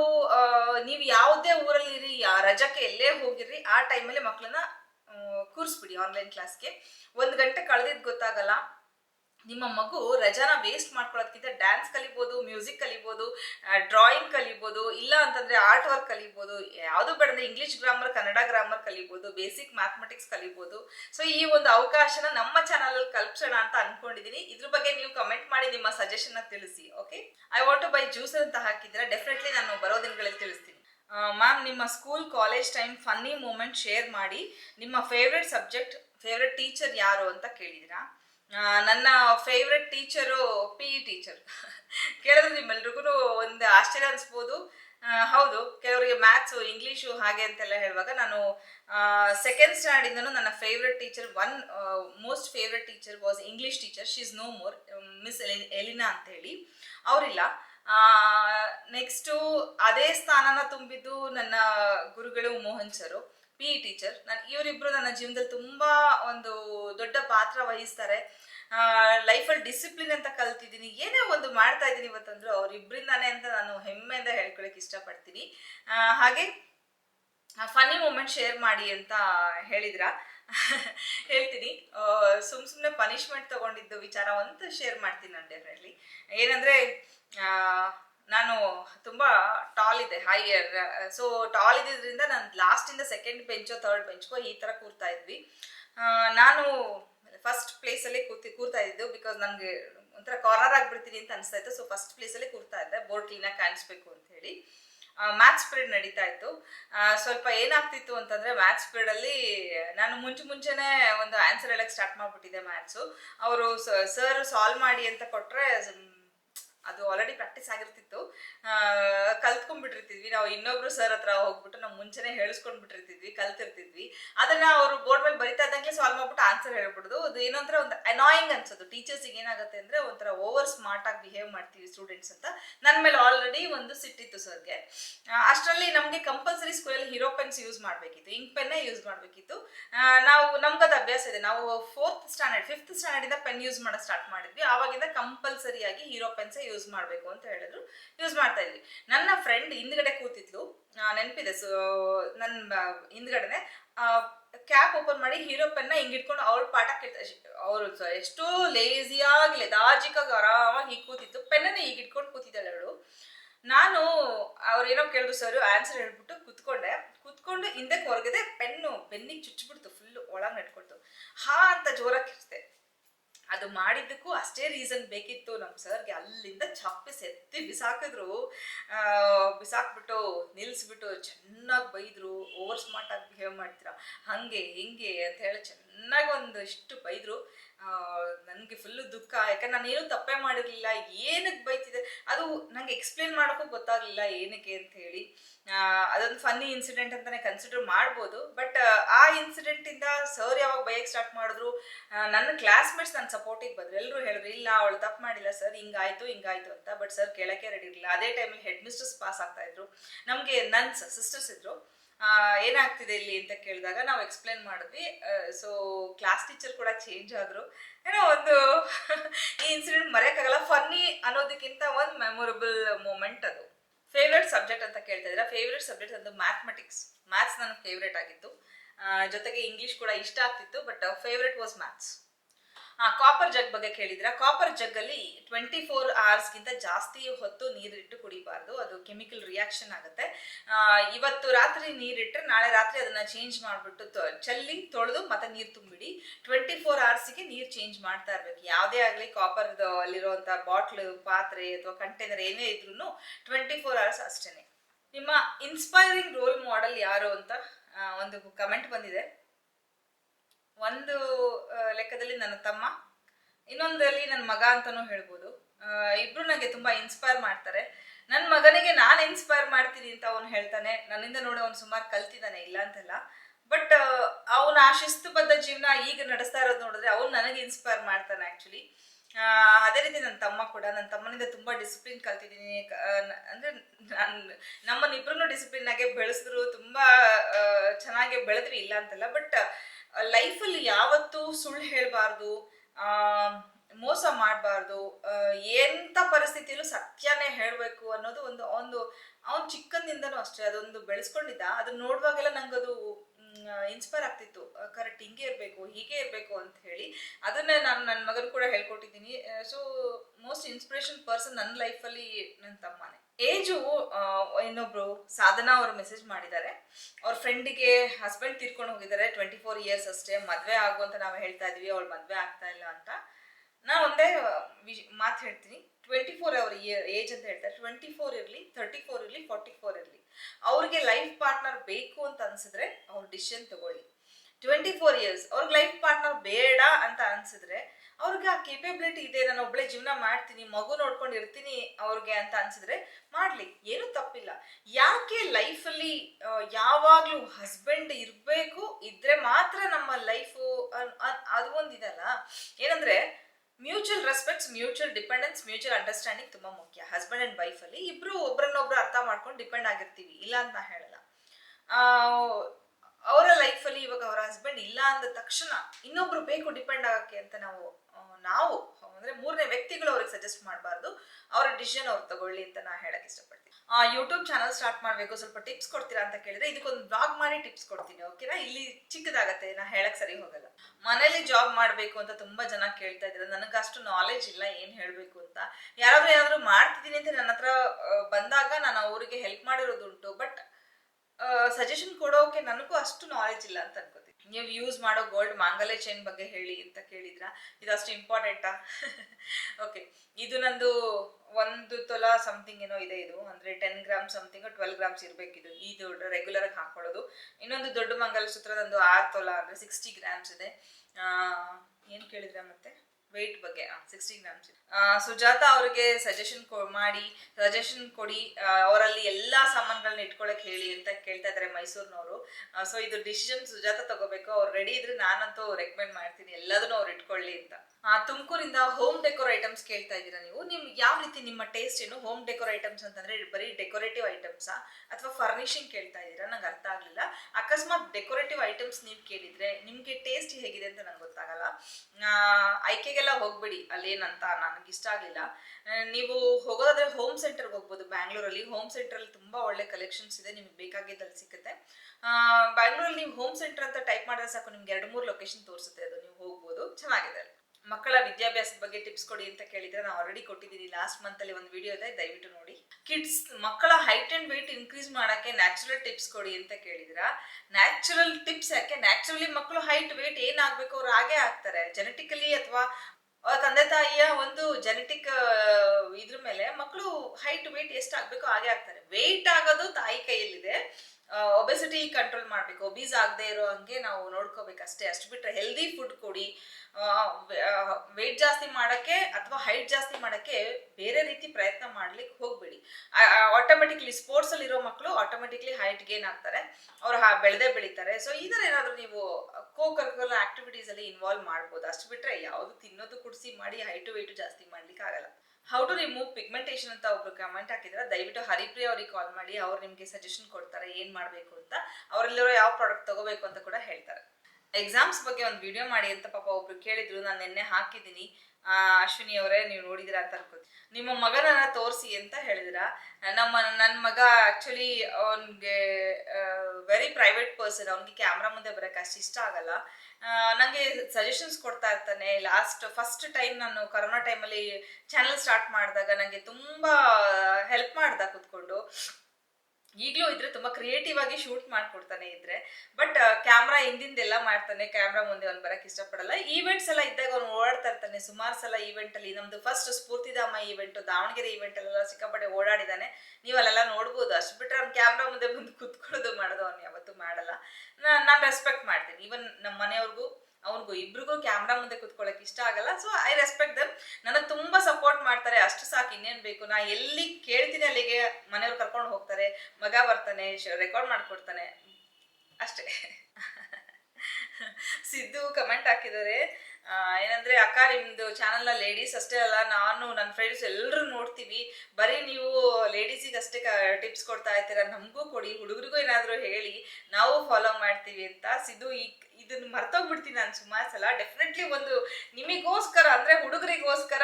ನೀವು ಯಾವುದೇ ಊರಲ್ಲಿರಿ ಯಾ ರಜಕ್ಕೆ ಎಲ್ಲೇ ಹೋಗಿರಿ ಆ ಟೈಮಲ್ಲಿ ಮಕ್ಕಳನ್ನ ಕೂರಿಸ್ಬಿಡಿ ಆನ್ಲೈನ್ ಕ್ಲಾಸ್ಗೆ ಒಂದು ಗಂಟೆ ಕಳೆದಿದ್ದು ಗೊತ್ತಾಗಲ್ಲ. ನಿಮ್ಮ ಮಗು ರಜಾನ ವೇಸ್ಟ್ ಮಾಡ್ಕೊಳ್ಳೋದಕ್ಕಿಂತ ಡ್ಯಾನ್ಸ್ ಕಲಿಬೋದು ಮ್ಯೂಸಿಕ್ ಕಲಿಬೋದು ಡ್ರಾಯಿಂಗ್ ಕಲಿಬೋದು, ಇಲ್ಲ ಅಂತಂದ್ರೆ ಆರ್ಟ್ ವರ್ಕ್ ಕಲಿಬೋದು, ಯಾವುದು ಬೇಡಂದ್ರೆ ಇಂಗ್ಲಿಷ್ ಗ್ರಾಮರ್ ಕನ್ನಡ ಗ್ರಾಮರ್ ಕಲಿಬೋದು ಬೇಸಿಕ್ ಮ್ಯಾಥಮೆಟಿಕ್ಸ್ ಕಲಿಬೋದು. ಸೊ ಈ ಒಂದು ಅವಕಾಶನ ನಮ್ಮ ಚಾನಲ್ ಅಲ್ಲಿ ಕಲ್ಪಿಸೋಣ ಅಂತ ಅನ್ಕೊಂಡಿದೀನಿ. ಇದ್ರ ಬಗ್ಗೆ ನೀವು ಕಮೆಂಟ್ ಮಾಡಿ, ನಿಮ್ಮ ಸಜೆಷನ್ ತಿಳಿಸಿ okay I want to buy juice ಅಂತ ಹಾಕಿದ್ರೆ ಡೆಫಿನೆಟ್ಲಿ ನಾನು ಬರೋ ದಿನಗಳಲ್ಲಿ ತಿಳಿಸ್ತೀನಿ. ಮ್ಯಾಮ್ ನಿಮ್ಮ school college time funny moment share ಮಾಡಿ. ನಿಮ್ಮ ಫೇವ್ರೆಟ್ ಸಬ್ಜೆಕ್ಟ್ ಫೇವ್ರೆಟ್ ಟೀಚರ್ ಯಾರು ಅಂತ ಕೇಳಿದಿರಾ ನನ್ನ favourite teacher P E teacher ಕೇಳಿದ್ರೆ ನಿಮ್ಮೆಲ್ರಿಗೂ ಒಂದು ಆಶ್ಚರ್ಯ ಅನಿಸ್ಬೋದು. ಹೌದು, ಕೆಲವರಿಗೆ ಮ್ಯಾಥ್ಸು ಇಂಗ್ಲೀಷು ಹಾಗೆ ಅಂತೆಲ್ಲ ಹೇಳುವಾಗ ನಾನು ಸೆಕೆಂಡ್ ಸ್ಟ್ಯಾಂಡರ್ಡಿಂದನೂ ನನ್ನ favourite teacher one most favourite teacher was English teacher she is no more miss Elina ಅಂತ ಹೇಳಿ ಅವರಿಲ್ಲ. ನೆಕ್ಸ್ಟು ಅದೇ ಸ್ಥಾನನ ತುಂಬಿದ್ದು ನನ್ನ ಗುರುಗಳು Mohan sir P E teacher ನಾನು ಇವರಿಬ್ಬರು ನನ್ನ ಜೀವನದಲ್ಲಿ ತುಂಬಾ ಒಂದು ದೊಡ್ಡ ಪಾತ್ರ ವಹಿಸ್ತಾರೆ. ಲೈಫಲ್ಲಿ ಡಿಸಿಪ್ಲಿನ್ ಅಂತ ಕಲ್ತಿದ್ದೀನಿ. ಏನೇ ಒಂದು ಮಾಡ್ತಾ ಇದ್ದೀನಿ ಇವತ್ತಂದ್ರು ಅವರಿಬ್ಬರಿಂದಾನೇ ಅಂತ ನಾನು ಹೆಮ್ಮೆಯಿಂದ ಹೇಳ್ಕೊಳಕ್ ಇಷ್ಟಪಡ್ತೀನಿ. ಹಾಗೆ ಫನ್ನಿ ಮೂಮೆಂಟ್ ಶೇರ್ ಮಾಡಿ ಅಂತ ಹೇಳಿದ್ರ? ಹೇಳ್ತೀನಿ. ಸುಮ್ ಸುಮ್ಮನೆ ಪನಿಷ್ಮೆಂಟ್ ತಗೊಂಡಿದ್ದು ವಿಚಾರ ಅಂತ ಶೇರ್ ಮಾಡ್ತೀನಿ ನಾನು ಡೆಫಿನೆಟ್ಲಿ ಏನಂದ್ರೆ ನಾನು ತುಂಬಾ ಟಾಲ್ ಇದೆ ಹೈಯರ್ ಸೊ ಟಾಲ್ ಇದ್ದಿದ್ರಿಂದ ನಾನು ಲಾಸ್ಟಿಂದ ಸೆಕೆಂಡ್ ಬೆಂಚೋ ಥರ್ಡ್ ಬೆಂಚ್ಗೋ ಈ ಥರ ಕೂರ್ತಾ ಇದ್ವಿ. ನಾನು ಫಸ್ಟ್ ಪ್ಲೇಸಲ್ಲೇ ಕೂತಿ, ಕೂರ್ತಾ ಇದ್ದು ಬಿಕಾಸ್ ನನಗೆ ಒಂಥರ ಕಾರ್ನರ್ ಆಗಿಬಿಡ್ತೀನಿ ಅಂತ ಅನಿಸ್ತಾ ಇತ್ತು. ಸೊ ಫಸ್ಟ್ ಅಲ್ಲಿ ಕೂರ್ತಾ ಇದ್ದೆ. ಬೋರ್ಡ್ ಕ್ಲೀನಾಗಿ ಕಾಣಿಸ್ಬೇಕು ಅಂತ ಹೇಳಿ. ಮ್ಯಾಥ್ಸ್ ಪೀರಿಯಡ್ ನಡೀತಾ ಇತ್ತು. ಸ್ವಲ್ಪ ಏನಾಗ್ತಿತ್ತು ಅಂತಂದ್ರೆ ಮ್ಯಾಥ್ಸ್ ಪೀರಿಯಡ್ ಅಲ್ಲಿ ನಾನು ಮುಂಚೆ ಮುಂಚೆನೆ ಒಂದು ಆನ್ಸರ್ ಹೇಳಕ್ ಸ್ಟಾರ್ಟ್ ಮಾಡ್ಬಿಟ್ಟಿದ್ದೆ ಮ್ಯಾಥ್ಸು ಅವರು ಸರ್ ಸಾಲ್ವ್ ಮಾಡಿ ಅಂತ ಕೊಟ್ರೆ ಅದು ಆಲ್ರೆಡಿ ಪ್ರಾಕ್ಟೀಸ್ ಆಗಿರ್ತಿತ್ತು. ಕಲ್ತ್ಕೊಂಡ್ಬಿಟ್ಟಿರ್ತಿದ್ವಿ. ನಾವು ಇನ್ನೊಬ್ರು ಸರ್ ಹತ್ರ ಹೋಗ್ಬಿಟ್ಟು ನಾವು ಮುಂಚೆನೆ ಹೇಳಿಸ್ಕೊಂಡ್ಬಿಟ್ಟಿರ್ತಿದ್ವಿ, ಕಲ್ತಿರ್ತಿದ್ವಿ. ಅದನ್ನ ಅವರು ಬೋರ್ಡ್ ಮೇಲೆ ಬರಿತಾ ಇದ್ದಂಗೆ ಸಾಲ್ವ್ ಮಾಡ್ಬಿಟ್ಟು ಆನ್ಸರ್ ಹೇಳ್ಬಿಡೋದು. ಅದು ಏನಂದ್ರೆ ಒಂದು ಅನಾಯಿಂಗ್ ಅನ್ಸೋದು. ಟೀಚರ್ಸಿಗೆ ಏನಾಗುತ್ತೆ ಅಂದ್ರೆ ಒಂಥರ ಓವರ್ ಸ್ಮಾರ್ಟ್ ಆಗಿ ಬಿಹೇವ್ ಮಾಡ್ತೀವಿ ಸ್ಟೂಡೆಂಟ್ಸ್ ಅಂತ. ನನ್ನ ಮೇಲೆ ಆಲ್ರೆಡಿ ಒಂದು ಸಿಟ್ಟಿತ್ತು ಸರ್ಗೆ ಅಷ್ಟರಲ್ಲಿ ನಮಗೆ ಕಂಪಲ್ಸರಿ ಸ್ಕೂಲಲ್ಲಿ ಹೀರೋ ಪೆನ್ಸ್ ಯೂಸ್ ಮಾಡಬೇಕಿತ್ತು. ಇಂಕ್ ಪೆನ್ನೇ ಯೂಸ್ ಮಾಡಬೇಕಿತ್ತು. ನಾವು, ನಮ್ಗದು ಅಭ್ಯಾಸ ಇದೆ. ನಾವು ಫೋರ್ತ್ ಸ್ಟ್ಯಾಂಡರ್ಡ್ ಫಿಫ್ತ್ ಸ್ಟ್ಯಾಂಡರ್ಡ್ ಇಂದ ಪೆನ್ ಯೂಸ್ ಮಾಡೋ ಸ್ಟಾರ್ಟ್ ಮಾಡಿದ್ವಿ. ಆವಾಗಿಂದ ಕಂಪಲ್ಸರಿಯಾಗಿ ಹೀರೋ ಪೆನ್ಸೇ ಯೂಸ್ ಮಾಡಬೇಕು ಅಂತ ಹೇಳಿದ್ರು. ಯೂಸ್ ಮಾಡ್ತಾ ಇದ್ವಿ. ನನ್ನ ಫ್ರೆಂಡ್ ಹಿಂದ್ಗಡೆ ಕೂತಿದ್ಲು. ನೆನಪಿದೆ. ಸೊ ನನ್ನ ಹಿಂದ್ಗಡೆನೆ ಕ್ಯಾಪ್ ಓಪನ್ ಮಾಡಿ ಹೀರೋ ಪೆನ್ನ ಹಿಂಗೆ ಇಟ್ಕೊಂಡು ಅವ್ರ ಪಾಠ ಕೇಳ್ತಾ ಅವರು ಎಷ್ಟೋ ಲೇಸಿಯಾಗಿ ಲೆದಾಜಿಕಾಗಿ ಆರಾಮಾಗಿ ಹೀಗೆ ಕೂತಿತ್ತು ಪೆನ್ನೇ ಹೀಗೆ ಇಟ್ಕೊಂಡು ಕೂತಿದ್ದಾಳೆ ಅವಳು. ನಾನು ಅವ್ರು ಏನೋ ಕೇಳಿದ್ರು ಸರ್ ಆನ್ಸರ್ ಹೇಳ್ಬಿಟ್ಟು ಕುತ್ಕೊಂಡೆ. ಕುತ್ಕೊಂಡು ಹಿಂದಕ್ಕೆ ಹೊರಗದೆ ಪೆನ್ನು ಬೆನ್ನಿಗೆ ಚುಚ್ಚಿಬಿಡ್ತು ಫುಲ್ಲು ಒಳಗೆ ನೆಟ್ಕೊಳ್ತು ಹಾ ಅಂತ ಜೋರಾಗಿ ಕಿರ್ತೆ ಅದು ಮಾಡಿದ್ದಕ್ಕೂ ಅಷ್ಟೇ ರೀಸನ್ ಬೇಕಿತ್ತು ನಮ್ಮ ಸರ್ಗೆ. ಅಲ್ಲಿಂದ ಚಪ್ಪಿಸ್ ಸೆತ್ತಿ ಬಿಸಾಕಿದ್ರು. ಬಿಸಾಕ್ಬಿಟ್ಟು ನಿಲ್ಲಿಸ್ಬಿಟ್ಟು ಚೆನ್ನಾಗಿ ಬೈದ್ರು. ಓವರ್ ಸ್ಮಾರ್ಟ್ ಆಗಿ ಬಿಹೇವ್ ಮಾಡ್ತೀರಾ? ಹಂಗೆ, ಹಿಂಗೆ ಅಂತ ಹೇಳಿ ಚೆನ್ನಾಗಿ ಒಂದು ಇಷ್ಟು ಬೈದ್ರು. ನನಗೆ ಫುಲ್ ದುಃಖ. ಯಾಕಂದ್ರೆ ನಾನು ಏನು ತಪ್ಪೇ ಮಾಡಿರಲಿಲ್ಲ. ಏನಕ್ಕೆ ಬೈತಿದೆ ಅದು ನಂಗೆ ಎಕ್ಸ್ಪ್ಲೇನ್ ಮಾಡೋಕ್ಕೂ ಗೊತ್ತಾಗಲಿಲ್ಲ ಏನಕ್ಕೆ ಅಂತ ಹೇಳಿ. ಅದೊಂದು ಫನ್ನಿ ಇನ್ಸಿಡೆಂಟ್ ಅಂತಾನೆ ಕನ್ಸಿಡರ್ ಮಾಡ್ಬೋದು. ಬಟ್ ಆ ಇನ್ಸಿಡೆಂಟಿಂದ ಸರ್ ಯಾವಾಗ ಬೈಯಕ್ಕೆ ಸ್ಟಾರ್ಟ್ ಮಾಡಿದ್ರು? ನನ್ನ ಕ್ಲಾಸ್ಮೇಟ್ಸ್ ನನ್ನ ಸಪೋರ್ಟಿಗೆ ಬಂದ್ರು. ಎಲ್ಲರೂ ಹೇಳಿದ್ರು ಇಲ್ಲ ಅವಳು ತಪ್ಪು ಮಾಡಿಲ್ಲ ಸರ್ ಹಿಂಗಾಯ್ತು ಹಿಂಗಾಯ್ತು ಅಂತ. ಬಟ್ ಸರ್ ಕೇಳಕ್ಕೆ ರೆಡಿ ಇರಲಿಲ್ಲ. ಅದೇ ಟೈಮಲ್ಲಿ ಹೆಡ್ ಮಿಸ್ಟರ್ಸ್ ಪಾಸ್ ಆಗ್ತಾ ಇದ್ರು. ನಮಗೆ ನನ್ನ ಸಿಸ್ಟರ್ಸ್ ಇದ್ರು. ಆ, ಏನಾಗ್ತಿದೆ ಇಲ್ಲಿ ಅಂತ ಕೇಳಿದಾಗ ನಾವು ಎಕ್ಸ್ಪ್ಲೇನ್ ಮಾಡಿದ್ವಿ. ಸೊ ಕ್ಲಾಸ್ ಟೀಚರ್ ಕೂಡ ಚೇಂಜ್ ಆದರು. ಏನೋ ಒಂದು ಈ ಇನ್ಸಿಡೆಂಟ್ ಮರೆಯೋಕ್ಕಾಗಲ್ಲ. ಫನ್ನಿ ಅನ್ನೋದಕ್ಕಿಂತ ಒಂದು ಮೆಮೊರಬಲ್ ಮೂಮೆಂಟ್ ಅದು. ಫೇವ್ರೆಟ್ ಸಬ್ಜೆಕ್ಟ್ ಅಂತ ಕೇಳ್ತಾ ಇದ್ರೆ ಫೇವ್ರೆಟ್ ಸಬ್ಜೆಕ್ಟ್ ಅದು ಮ್ಯಾಥಮೆಟಿಕ್ಸ್ ಮ್ಯಾಥ್ಸ್ ನನಗೆ ಫೇವ್ರೆಟ್ ಆಗಿತ್ತು. ಜೊತೆಗೆ ಇಂಗ್ಲೀಷ್ ಕೂಡ ಇಷ್ಟ ಆಗ್ತಿತ್ತು but favourite was maths copper jug ಬಗ್ಗೆ ಕೇಳಿದ್ರ ಕಾಪರ್ ಜಗ್ ಅಲ್ಲಿ ಟ್ವೆಂಟಿ ಫೋರ್ ಅವರ್ಸ್ಗಿಂತ ಜಾಸ್ತಿ ಹೊತ್ತು ನೀರಿಟ್ಟು ಕುಡಿಬಾರ್ದು. ಅದು ಕೆಮಿಕಲ್ ರಿಯಾಕ್ಷನ್ ಆಗುತ್ತೆ. ಇವತ್ತು ರಾತ್ರಿ ನೀರಿಟ್ಟರೆ ನಾಳೆ ರಾತ್ರಿ ಅದನ್ನ ಚೇಂಜ್ ಮಾಡಿಬಿಟ್ಟು ಚೆಲ್ಲಿ, ತೊಳೆದು ಮತ್ತೆ ನೀರು ತುಂಬಿಡಿ. ಟ್ವೆಂಟಿ ಫೋರ್ ಅವರ್ಸಿಗೆ ನೀರು ಚೇಂಜ್ ಮಾಡ್ತಾ ಇರ್ಬೇಕು. ಯಾವುದೇ ಆಗಲಿ ಕಾಪರ್ ಅಲ್ಲಿರುವಂತ ಬಾಟ್ಲು ಪಾತ್ರೆ ಅಥವಾ ಕಂಟೈನರ್ ಏನೇ ಇದ್ರೂ ಟ್ವೆಂಟಿ ಫೋರ್ ಅವರ್ಸ್ ಅಷ್ಟೇ ನಿಮ್ಮ ಇನ್ಸ್ಪೈರಿಂಗ್ ರೋಲ್ ಮಾಡೆಲ್ ಯಾರು ಅಂತ ಒಂದು ಕಮೆಂಟ್ ಬಂದಿದೆ. ಒಂದು ಲೆಕ್ಕದಲ್ಲಿ ನನ್ನ ತಮ್ಮ, ಇನ್ನೊಂದರಲ್ಲಿ ನನ್ನ ಮಗ ಅಂತಾನೂ ಹೇಳ್ಬೋದು. ಇಬ್ರು ನನಗೆ ತುಂಬಾ ಇನ್ಸ್ಪೈರ್ ಮಾಡ್ತಾರೆ. ನನ್ನ ಮಗನಿಗೆ ನಾನು ಇನ್ಸ್ಪೈರ್ ಮಾಡ್ತೀನಿ ಅಂತ ಅವನು ಹೇಳ್ತಾನೆ. ನನ್ನಿಂದ ನೋಡಿ, ಅವ್ನು ಸುಮಾರು ಕಲ್ತಿದ್ದಾನೆ, ಇಲ್ಲ ಅಂತಲ್ಲ. ಬಟ್ ಅವನ ಆ ಶಿಸ್ತುಬದ್ಧ ಜೀವನ ಈಗ ನಡೆಸ್ತಾ ಇರೋದು ನೋಡಿದ್ರೆ ಅವ್ನು ನನಗೆ ಇನ್ಸ್ಪೈರ್ ಮಾಡ್ತಾನೆ ಆ್ಯಕ್ಚುಲಿ ಅದೇ ರೀತಿ ನನ್ನ ತಮ್ಮ ಕೂಡ ನನ್ನ ತಮ್ಮನಿಂದ ತುಂಬ ಡಿಸಿಪ್ಲಿನ್ ಕಲ್ತಿದ್ದೀನಿ. ಅಂದ್ರೆ ನಾನು ನಮ್ಮನ್ನಿಬ್ರು ಡಿಸಿಪ್ಲಿನ್ ಆಗಿ ಬೆಳೆಸಿದ್ರು, ತುಂಬ ಚೆನ್ನಾಗಿ ಬೆಳೆದ್ವಿ, ಇಲ್ಲ ಅಂತಲ್ಲ. ಬಟ್ ಲೈಫಲ್ಲಿ ಯಾವತ್ತೂ ಸುಳ್ಳು ಹೇಳಬಾರ್ದು ಮೋಸ ಮಾಡಬಾರ್ದು ಎಂಥ ಪರಿಸ್ಥಿತಿಯಲ್ಲೂ ಸತ್ಯನೇ ಹೇಳಬೇಕು ಅನ್ನೋದು ಒಂದು ಒಂದು, ಅವನು ಚಿಕ್ಕಂದಿಂದನೂ ಅಷ್ಟೇ, ಅದೊಂದು ಬೆಳೆಸ್ಕೊಂಡಿದ್ದ. ಅದನ್ನ ನೋಡುವಾಗೆಲ್ಲ ನಂಗದು ಇನ್ಸ್ಪೈರ್ ಆಗ್ತಿತ್ತು. ಕರೆಕ್ಟ್ ಹಿಂಗೆ ಇರಬೇಕು, ಹೀಗೆ ಇರಬೇಕು ಅಂತ ಹೇಳಿ. ಅದನ್ನೇ ನಾನು ನನ್ನ ಮಗನ ಕೂಡ ಹೇಳ್ಕೊಟ್ಟಿದ್ದೀನಿ. ಸೊ ಮೋಸ್ಟ್ ಇನ್ಸ್ಪಿರೇಷನ್ ಪರ್ಸನ್ ನನ್ನ ಲೈಫಲ್ಲಿ ನನ್ನ ತಮ್ಮನೇ. ಏಜು ಇನ್ನೊಬ್ರು ಸಾಧನಾ ಅವರು ಮೆಸೇಜ್ ಮಾಡಿದ್ದಾರೆ. ಅವ್ರ ಫ್ರೆಂಡಿಗೆ ಹಸ್ಬೆಂಡ್ ತೀರ್ಕೊಂಡು ಹೋಗಿದ್ದಾರೆ. ಟ್ವೆಂಟಿ ಫೋರ್ ಇಯರ್ಸ್ ಅಷ್ಟೇ, ಮದುವೆ ಆಗು ಅಂತ ನಾವು ಹೇಳ್ತಾ ಇದೀವಿ ಅವಳು ಮದುವೆ ಆಗ್ತಾ ಇಲ್ಲ ಅಂತ. ನಾನು ಒಂದೇ ಮಾತು ಹೇಳ್ತೀನಿ. ಟ್ವೆಂಟಿ ಫೋರ್ ಅವ್ರ ಏಜ್ ಅಂತ ಹೇಳ್ತಾರೆ. ಟ್ವೆಂಟಿ ಫೋರ್ ಇರಲಿ ತರ್ಟಿ ಫೋರ್ ಇರಲಿ ಫಾರ್ಟಿ ಫೋರ್ ಇರಲಿ. ಅವ್ರಿಗೆ ಲೈಫ್ ಪಾರ್ಟ್ನರ್ ಬೇಕು ಅಂತ ಅನ್ಸಿದ್ರೆ ಅವ್ರ ಡಿಸಿಷನ್ ತಗೊಳ್ಳಿ. ಟ್ವೆಂಟಿ ಫೋರ್ ಇಯರ್ಸ್ ಅವ್ರಿಗೆ ಲೈಫ್ ಪಾರ್ಟ್ನರ್ ಬೇಡ ಅಂತ ಅನ್ಸಿದ್ರೆ ಅವ್ರಿಗೆ ಆ ಕೇಪಬಿಲಿಟಿ ಇದೆ, ನಾನು ಒಬ್ಳೆ ಜೀವನ ಮಾಡ್ತೀನಿ, ಮಗು ನೋಡ್ಕೊಂಡು ಇರ್ತೀನಿ ಅವ್ರಿಗೆ ಅಂತ ಅನ್ಸಿದ್ರೆ ಮಾಡ್ಲಿ, ಏನು ತಪ್ಪಿಲ್ಲ. ಯಾಕೆ ಲೈಫಲ್ಲಿ ಯಾವಾಗಲೂ ಹಸ್ಬೆಂಡ್ ಇರಬೇಕು, ಇದ್ರೆ ಮಾತ್ರ ನಮ್ಮ ಲೈಫು ಅದು ಒಂದಿದಲ್ಲ ಏನಂದ್ರೆ mutual respects mutual dependence mutual understanding ತುಂಬಾ ಮುಖ್ಯ. ಹಸ್ಬೆಂಡ್ ಅಂಡ್ ವೈಫ್ ಅಲ್ಲಿ ಇಬ್ರು ಒಬ್ರನ್ನೊಬ್ರು ಅರ್ಥ ಮಾಡ್ಕೊಂಡು ಡಿಪೆಂಡ್ ಆಗಿರ್ತೀವಿ. ಇಲ್ಲ ಅಂತ ನಾ ಹೇಳಲ್ಲ. ಅವರ ಲೈಫಲ್ಲಿ ಇವಾಗ ಅವರ ಹಸ್ಬೆಂಡ್ ಇಲ್ಲ ಅಂದ ತಕ್ಷಣ ಇನ್ನೊಬ್ರು ಬೇಕು ಡಿಪೆಂಡ್ ಆಗಕ್ಕೆ ಅಂತ ನಾವು ನಾವು, ಅಂದ್ರೆ ಮೂರನೇ ವ್ಯಕ್ತಿಗಳು ಅವ್ರಿಗೆ ಸಜೆಸ್ಟ್ ಮಾಡಬಾರ್ದು. ಅವರ ಡಿಸಿಷನ್ ಅವ್ರು ತಗೊಳ್ಳಿ ಅಂತ ನಾ ಹೇಳಕ್ ಇಷ್ಟಪಡ್ತೀನಿ. ಆ ಯೂಟ್ಯೂಬ್ ಚಾನಲ್ ಸ್ಟಾರ್ಟ್ ಮಾಡಬೇಕು, ಸ್ವಲ್ಪ ಟಿಪ್ಸ್ ಕೊಡ್ತೀರಾ ಅಂತ ಕೇಳಿದ್ರೆ ಇದಕ್ಕೊಂದು ಬ್ಲಾಗ್ ಮಾಡಿ ಟಿಪ್ಸ್ ಕೊಡ್ತೀನಿ ಓಕೆನಾ ಇಲ್ಲಿ ಚಿಕ್ಕದಾಗತ್ತೆ, ನಾ ಹೇಳಕ್ ಸರಿ ಹೋಗಲ್ಲ. ಮನೇಲಿ ಜಾಬ್ ಮಾಡಬೇಕು ಅಂತ ತುಂಬಾ ಜನ ಕೇಳ್ತಾ ಇದ್ದಾರೆ. ನನಗೆ ಅಷ್ಟು ನಾಲೆಜ್ ಇಲ್ಲ, ಏನ್ ಹೇಳ್ಬೇಕು ಅಂತ. ಯಾರಾದ್ರೂ ಏನಾದ್ರು ಮಾಡ್ತಿದ್ದೀನಿ ಅಂತ ನನ್ನ ಹತ್ರ ಬಂದಾಗ ನಾನು ಅವ್ರಿಗೆ ಹೆಲ್ಪ್ ಮಾಡಿರೋದುಂಟು ಬಟ್ ಸಜೆಷನ್ ಕೊಡೋಕೆ ನನಗೂ ಅಷ್ಟು ನಾಲೆಜ್ ಇಲ್ಲ ಅಂತ ಅನ್ಕೋತೀನಿ. ನೀವು ಯೂಸ್ ಮಾಡೋ ಗೋಲ್ಡ್ ಮಾಂಗಲ್ಯ ಚೈನ್ ಬಗ್ಗೆ ಹೇಳಿ ಅಂತ ಕೇಳಿದ್ರ? ಇದು ಅಷ್ಟು ಇಂಪಾರ್ಟೆಂಟಾ ಓಕೆ ಇದು ನಂದು ಒಂದು ತೊಲ ಸಮಥಿಂಗ್ ಏನೋ ಇದೆ ಇದು. ಅಂದ್ರೆ ten gram something twelve grams ಇರ್ಬೇಕು ಇದು. ರೆಗ್ಯುಲರ್ ಆಗಿ ಹಾಕೊಳ್ಳೋದು. ಇನ್ನೊಂದು ದೊಡ್ಡ ಮಂಗಲಸೂತ್ರ ನಂದು ಆರು ತೊಲ ಅಂದ್ರೆ ಸಿಕ್ಸ್ಟಿ ಗ್ರಾಮ್ಸ್ ಇದೆ. ಏನ್ ಕೇಳಿದ್ರೆ ಮತ್ತೆ? ವೆಯ್ಟ್ ಬಗ್ಗೆ ಸಿಕ್ಸ್ಟಿ ಗ್ರಾಮ್ಸ್ ಸುಜಾತ ಅವರಿಗೆ ಸಜೆಷನ್ ಮಾಡಿ ಸಜೆಷನ್ ಕೊಡಿ ಅವರಲ್ಲಿ ಎಲ್ಲ ಸಾಮಾನುಗಳನ್ನ ಇಟ್ಕೊಳಕ್ ಹೇಳಿ ಅಂತ ಕೇಳ್ತಾ ಇದ್ದಾರೆ ಮೈಸೂರಿನವರು. ಸೊ ಇದು ಡಿಸಿಷನ್ ಸುಜಾತ ತಗೋಬೇಕು. ಅವ್ರು ರೆಡಿ ಇದ್ರೆ ನಾನಂತೂ ರೆಕಮೆಂಡ್ ಮಾಡ್ತೀನಿ. ಎಲ್ಲದನ್ನೂ ಅವ್ರು ಇಟ್ಕೊಳ್ಳಿ ಅಂತ. ತುಮಕೂರಿಂದ ಹೋಮ್ ಡೆಕೋರ್ ಐಟಮ್ಸ್ ಕೇಳ್ತಾ ಇದ್ದೀರಾ ನೀವು? ನಿಮ್ ಯಾವ ರೀತಿ ನಿಮ್ಮ ಟೇಸ್ಟ್ ಏನು ಹೋಮ್ ಡೆಕೋರ್ ಐಟಮ್ಸ್ ಅಂತಂದ್ರೆ ಬರೀ ಡೆಕೋರೇಟಿವ್ ಐಟಮ್ಸಾ ಅಥವಾ ಫರ್ನಿಶಿಂಗ್ ಕೇಳ್ತಾ ಇದ್ದೀರಾ? ನಂಗೆ ಅರ್ಥ ಆಗಲಿಲ್ಲ. ಅಕಸ್ಮಾತ್ ಡೆಕೋರೇಟಿವ್ ಐಟಮ್ಸ್ ನೀವು ಕೇಳಿದ್ರೆ ನಿಮ್ಗೆ ಟೇಸ್ಟ್ ಹೇಗಿದೆ ಅಂತ ನಂಗೆ ಗೊತ್ತಾಗಲ್ಲ. ಆಯ್ಕೆಗೆಲ್ಲ ಹೋಗ್ಬೇಡಿ. ಅಲ್ಲೇನಂತ ನನಗೆ ಇಷ್ಟ ಆಗಲಿಲ್ಲ. ನೀವು ಹೋಗೋದಾದ್ರೆ ಹೋಮ್ ಸೆಂಟರ್ಗೆ ಹೋಗ್ಬೋದು. ಬ್ಯಾಂಗ್ಳೂರಲ್ಲಿ ಹೋಮ್ ಸೆಂಟ್ರಲ್ಲಿ ತುಂಬಾ ಒಳ್ಳೆ ಕಲೆಕ್ಷನ್ಸ್ ಇದೆ. ನಿಮ್ಗೆ ಬೇಕಾಗಿದ್ದಲ್ಲಿ ಸಿಗುತ್ತೆ ಬ್ಯಾಂಗ್ಳೂರಲ್ಲಿ ನೀವು ಹೋಮ್ ಸೆಂಟರ್ ಅಂತ ಟೈಪ್ ಮಾಡಿದ್ರೆ ಸಾಕು. ನಿಮ್ಗೆ ಎರಡು ಮೂರು ಲೊಕೇಶನ್ ತೋರಿಸುತ್ತೆ ಅದು. ನೀವು ಹೋಗ್ಬೋದು. ಚೆನ್ನಾಗಿದೆ ಅಲ್ಲಿ. ಮಕ್ಕಳ ವಿದ್ಯಾಭ್ಯಾಸದ ಬಗ್ಗೆ ಟಿಪ್ಸ್ ಕೊಡಿ ಅಂತ ಕೇಳಿದ್ರೆ ನಾನು ಆಲ್ರೆಡಿ ಕೊಟ್ಟಿದ್ದೀನಿ ಲಾಸ್ಟ್ ಮಂತ್ ಅಲ್ಲಿ ಒಂದು ವಿಡಿಯೋ ಇದೆ, ದಯವಿಟ್ಟು ನೋಡಿ. ಕಿಡ್ಸ್ ಮಕ್ಕಳ ಹೈಟ್ ಅಂಡ್ ವೆಯ್ಟ್ ಇನ್ಕ್ರೀಸ್ ಮಾಡೋಕ್ಕೆ ನ್ಯಾಚುರಲ್ ಟಿಪ್ಸ್ ಕೊಡಿ ಅಂತ ಕೇಳಿದ್ರ. ನ್ಯಾಚುರಲ್ ಟಿಪ್ಸ್ ಯಾಕೆ? ನ್ಯಾಚುರಲಿ ಮಕ್ಕಳು ಹೈಟ್ ವೆಯ್ಟ್ ಏನಾಗಬೇಕು ಅವ್ರು ಹಾಗೆ ಆಗ್ತಾರೆ. ಜೆನೆಟಿಕಲಿ ಅಥವಾ ತಂದೆ ತಾಯಿಯ ಒಂದು ಜೆನೆಟಿಕ್ ಇದ್ರ ಮೇಲೆ ಮಕ್ಕಳು ಹೈಟ್ ವೆಯ್ಟ್ ಎಷ್ಟು ಆಗ್ಬೇಕು ಹಾಗೆ ಆಗ್ತಾರೆ. ವೆಯ್ಟ್ ಆಗೋದು ತಾಯಿ ಕೈಯಲ್ಲಿದೆ. ಒಬೆಸಿಟಿ ಕಂಟ್ರೋಲ್ ಮಾಡಬೇಕು. ಒಬೀಸ್ ಆಗದೆ ಇರೋ ಹಂಗೆ ನಾವು ನೋಡ್ಕೋಬೇಕು ಅಷ್ಟೇ. ಅಷ್ಟು ಬಿಟ್ರೆ ಹೆಲ್ದಿ ಫುಡ್ ಕೊಡಿ. ವೆಯ್ಟ್ ಜಾಸ್ತಿ ಮಾಡಕ್ಕೆ ಅಥವಾ ಹೈಟ್ ಜಾಸ್ತಿ ಮಾಡಕ್ಕೆ ಬೇರೆ ರೀತಿ ಪ್ರಯತ್ನ ಮಾಡ್ಲಿಕ್ಕೆ ಹೋಗ್ಬೇಡಿ. ಆಟೋಮೆಟಿಕ್ಲಿ ಸ್ಪೋರ್ಟ್ಸ್ ಅಲ್ಲಿ ಇರೋ ಮಕ್ಕಳು ಆಟೋಮೆಟಿಕ್ಲಿ ಹೈಟ್ ಗೇನ್ ಆಗ್ತಾರೆ. ಅವ್ರು ಬೆಳೆದೇ ಬೆಳಿತಾರೆ. ಸೊ ಈ ಥರ ಏನಾದರೂ ನೀವು ಕೋ ಕರ್ಕುಲರ್ ಆಕ್ಟಿವಿಟೀಸ್ ಅಲ್ಲಿ ಇನ್ವಾಲ್ವ್ ಮಾಡ್ಬೋದು. ಅಷ್ಟು ಬಿಟ್ರೆ ಯಾವುದು ತಿನ್ನೋದು ಕುಡಿಸಿ ಮಾಡಿ ಹೈಟು ವೆಯ್ಟು ಜಾಸ್ತಿ ಮಾಡ್ಲಿಕ್ಕೆ ಆಗಲ್ಲ. ಹೌ ಟು ರಿಮೂವ್ ಪಿಗ್ಮೆಂಟೇಷನ್ ಅಂತ ಒಬ್ರು ಕಮೆಂಟ್ ಹಾಕಿದ್ರೆ. ದಯವಿಟ್ಟು ಹರಿಪ್ರಿಯ ಅವ್ರಿಗೆ ಕಾಲ್ ಮಾಡಿ, ಅವ್ರು ನಿಮಗೆ ಸಜೆಷನ್ ಕೊಡ್ತಾರೆ, ಏನ್ ಮಾಡಬೇಕು ಅಂತ. ಅವರಲ್ಲಿರೋ ಯಾವ ಪ್ರಾಡಕ್ಟ್ ತಗೋಬೇಕು ಅಂತ ಕೂಡ ಹೇಳ್ತಾರೆ. ಎಕ್ಸಾಮ್ಸ್ ಬಗ್ಗೆ ಒಂದು ವಿಡಿಯೋ ಮಾಡಿ ಅಂತ ಪಾಪ ಒಬ್ರು ಕೇಳಿದ್ರು, ನಾನು ನಿನ್ನೆ ಹಾಕಿದ್ದೀನಿ. ಅಶ್ವಿನಿ ಅವರೇ, ನೀವು ನೋಡಿದಿರಾ ಅಂತ ಅನ್ಕೋತೀನಿ ನಿಮ್ಮ ಮಗನನ್ನ ತೋರಿಸಿ ಅಂತ ಹೇಳಿದಿರ. ನಮ್ಮ ನನ್ನ ಮಗ ಆಕ್ಚುಲಿ ಅವನಿಗೆ ವೆರಿ ಪ್ರೈವೇಟ್ ಪರ್ಸನ್ ಅವನಿಗೆ ಕ್ಯಾಮ್ರಾ ಮುಂದೆ ಬರೋಕೆ ಅಷ್ಟು ಇಷ್ಟ ಆಗಲ್ಲ. ನನಗೆ ಸಜೆಷನ್ಸ್ ಕೊಡ್ತಾ ಇರ್ತಾನೆ. ಲಾಸ್ಟ್ ಫಸ್ಟ್ ಟೈಮ್ ನಾನು ಕೊರೋನಾ ಟೈಮಲ್ಲಿ ಚಾನಲ್ ಸ್ಟಾರ್ಟ್ ಮಾಡಿದಾಗ ನನಗೆ ತುಂಬಾ ಹೆಲ್ಪ್ ಮಾಡ್ದ ಕೂತ್ಕೊಂಡು. ಈಗಲೂ ಇದ್ರೆ ತುಂಬಾ ಕ್ರಿಯೇಟಿವ್ ಆಗಿ ಶೂಟ್ ಮಾಡ್ಕೊಡ್ತಾನೆ ಇದ್ರೆ ಬಟ್ ಕ್ಯಾಮ್ರಾ ಹಿಂದಿಂದೆಲ್ಲ ಮಾಡ್ತಾನೆ ಕ್ಯಾಮ್ರಾ ಮುಂದೆ ಅವ್ನು ಬರಕ್ ಇಷ್ಟಪಡಲ್ಲ. ಈವೆಂಟ್ಸ್ ಎಲ್ಲ ಇದ್ದಾಗ ಅವ್ನು ಓಡಾಡ್ತಾ ಇರ್ತಾನೆ. ಸುಮಾರು ಸಲ ಈವೆಂಟ್ ಅಲ್ಲಿ, ನಮ್ದು first Spoorthidhama event Davanagere event ಅಲ್ಲೆಲ್ಲ ಸಿಕ್ಕಾಪಟ್ಟೆ ಓಡಾಡಿದಾನೆ. ನೀವು ಅಲ್ಲೆಲ್ಲ ನೋಡ್ಬೋದು. ಅಷ್ಟು ಬಿಟ್ರೆ ಅವ್ನು ಕ್ಯಾಮ್ರಾ ಮುಂದೆ ಬಂದು ಕುತ್ಕೊಳ್ಳೋದು ಮಾಡೋದು ಅವ್ನು ಯಾವತ್ತೂ ಮಾಡಲ್ಲ. ನಾನು ರೆಸ್ಪೆಕ್ಟ್ ಮಾಡ್ತೀನಿ. ಈವನ್ ನಮ್ಮ ಮನೆಯವ್ರಿಗೂ ಅವನಿಗೂ ಇಬ್ರಿಗೂ ಕ್ಯಾಮ್ರಾ ಮುಂದೆ ಕುತ್ಕೊಳ್ಳೋಕೆ ಇಷ್ಟ ಆಗಲ್ಲ. ಸೊ ಐ ರೆಸ್ಪೆಕ್ಟ್ ದಮ್ ನನಗೆ ತುಂಬಾ ಸಪೋರ್ಟ್ ಮಾಡ್ತಾರೆ. ಅಷ್ಟು ಸಾಕು, ಇನ್ನೇನು ಬೇಕು? ನಾ ಎಲ್ಲಿ ಕೇಳ್ತೀನಿ ಅಲ್ಲಿಗೆ ಮನೆಯವ್ರು ಕರ್ಕೊಂಡು ಹೋಗ್ತಾರೆ, ಮಗ ಬರ್ತಾನೆ ರೆಕಾರ್ಡ್ ಮಾಡಿಕೊಡ್ತಾನೆ. ಅಷ್ಟೇ. ಸಿದ್ದು ಕಮೆಂಟ್ ಹಾಕಿದ್ದಾರೆ. ಏನಂದ್ರೆ, ಅಕ್ಕ, ನಿಮ್ದು ಚಾನಲ್ ಲೇಡೀಸ್ ಅಷ್ಟೇ ಅಲ್ಲ, ನಾನು ನನ್ನ ಫ್ರೆಂಡ್ಸ್ ಎಲ್ಲರೂ ನೋಡ್ತೀವಿ. ಬರೀ ನೀವು ಲೇಡೀಸಿಗೆ ಅಷ್ಟೇ ಟಿಪ್ಸ್ ಕೊಡ್ತಾ ಇರ್ತೀರ ನಮಗೂ ಕೊಡಿ. ಹುಡುಗರಿಗೂ ಏನಾದರೂ ಹೇಳಿ, ನಾವು ಫಾಲೋ ಮಾಡ್ತೀವಿ ಅಂತ. ಸಿದ್ದು, ಈ ಇದನ್ನ ಮರ್ತೋಗ್ಬಿಡ್ತೀನಿ ನಾನು ಸುಮಾರು ಸಲ. ಡೆಫಿನೆಟ್ಲಿ ಒಂದು ನಿಮಗೋಸ್ಕರ, ಅಂದ್ರೆ ಹುಡುಗರಿಗೋಸ್ಕರ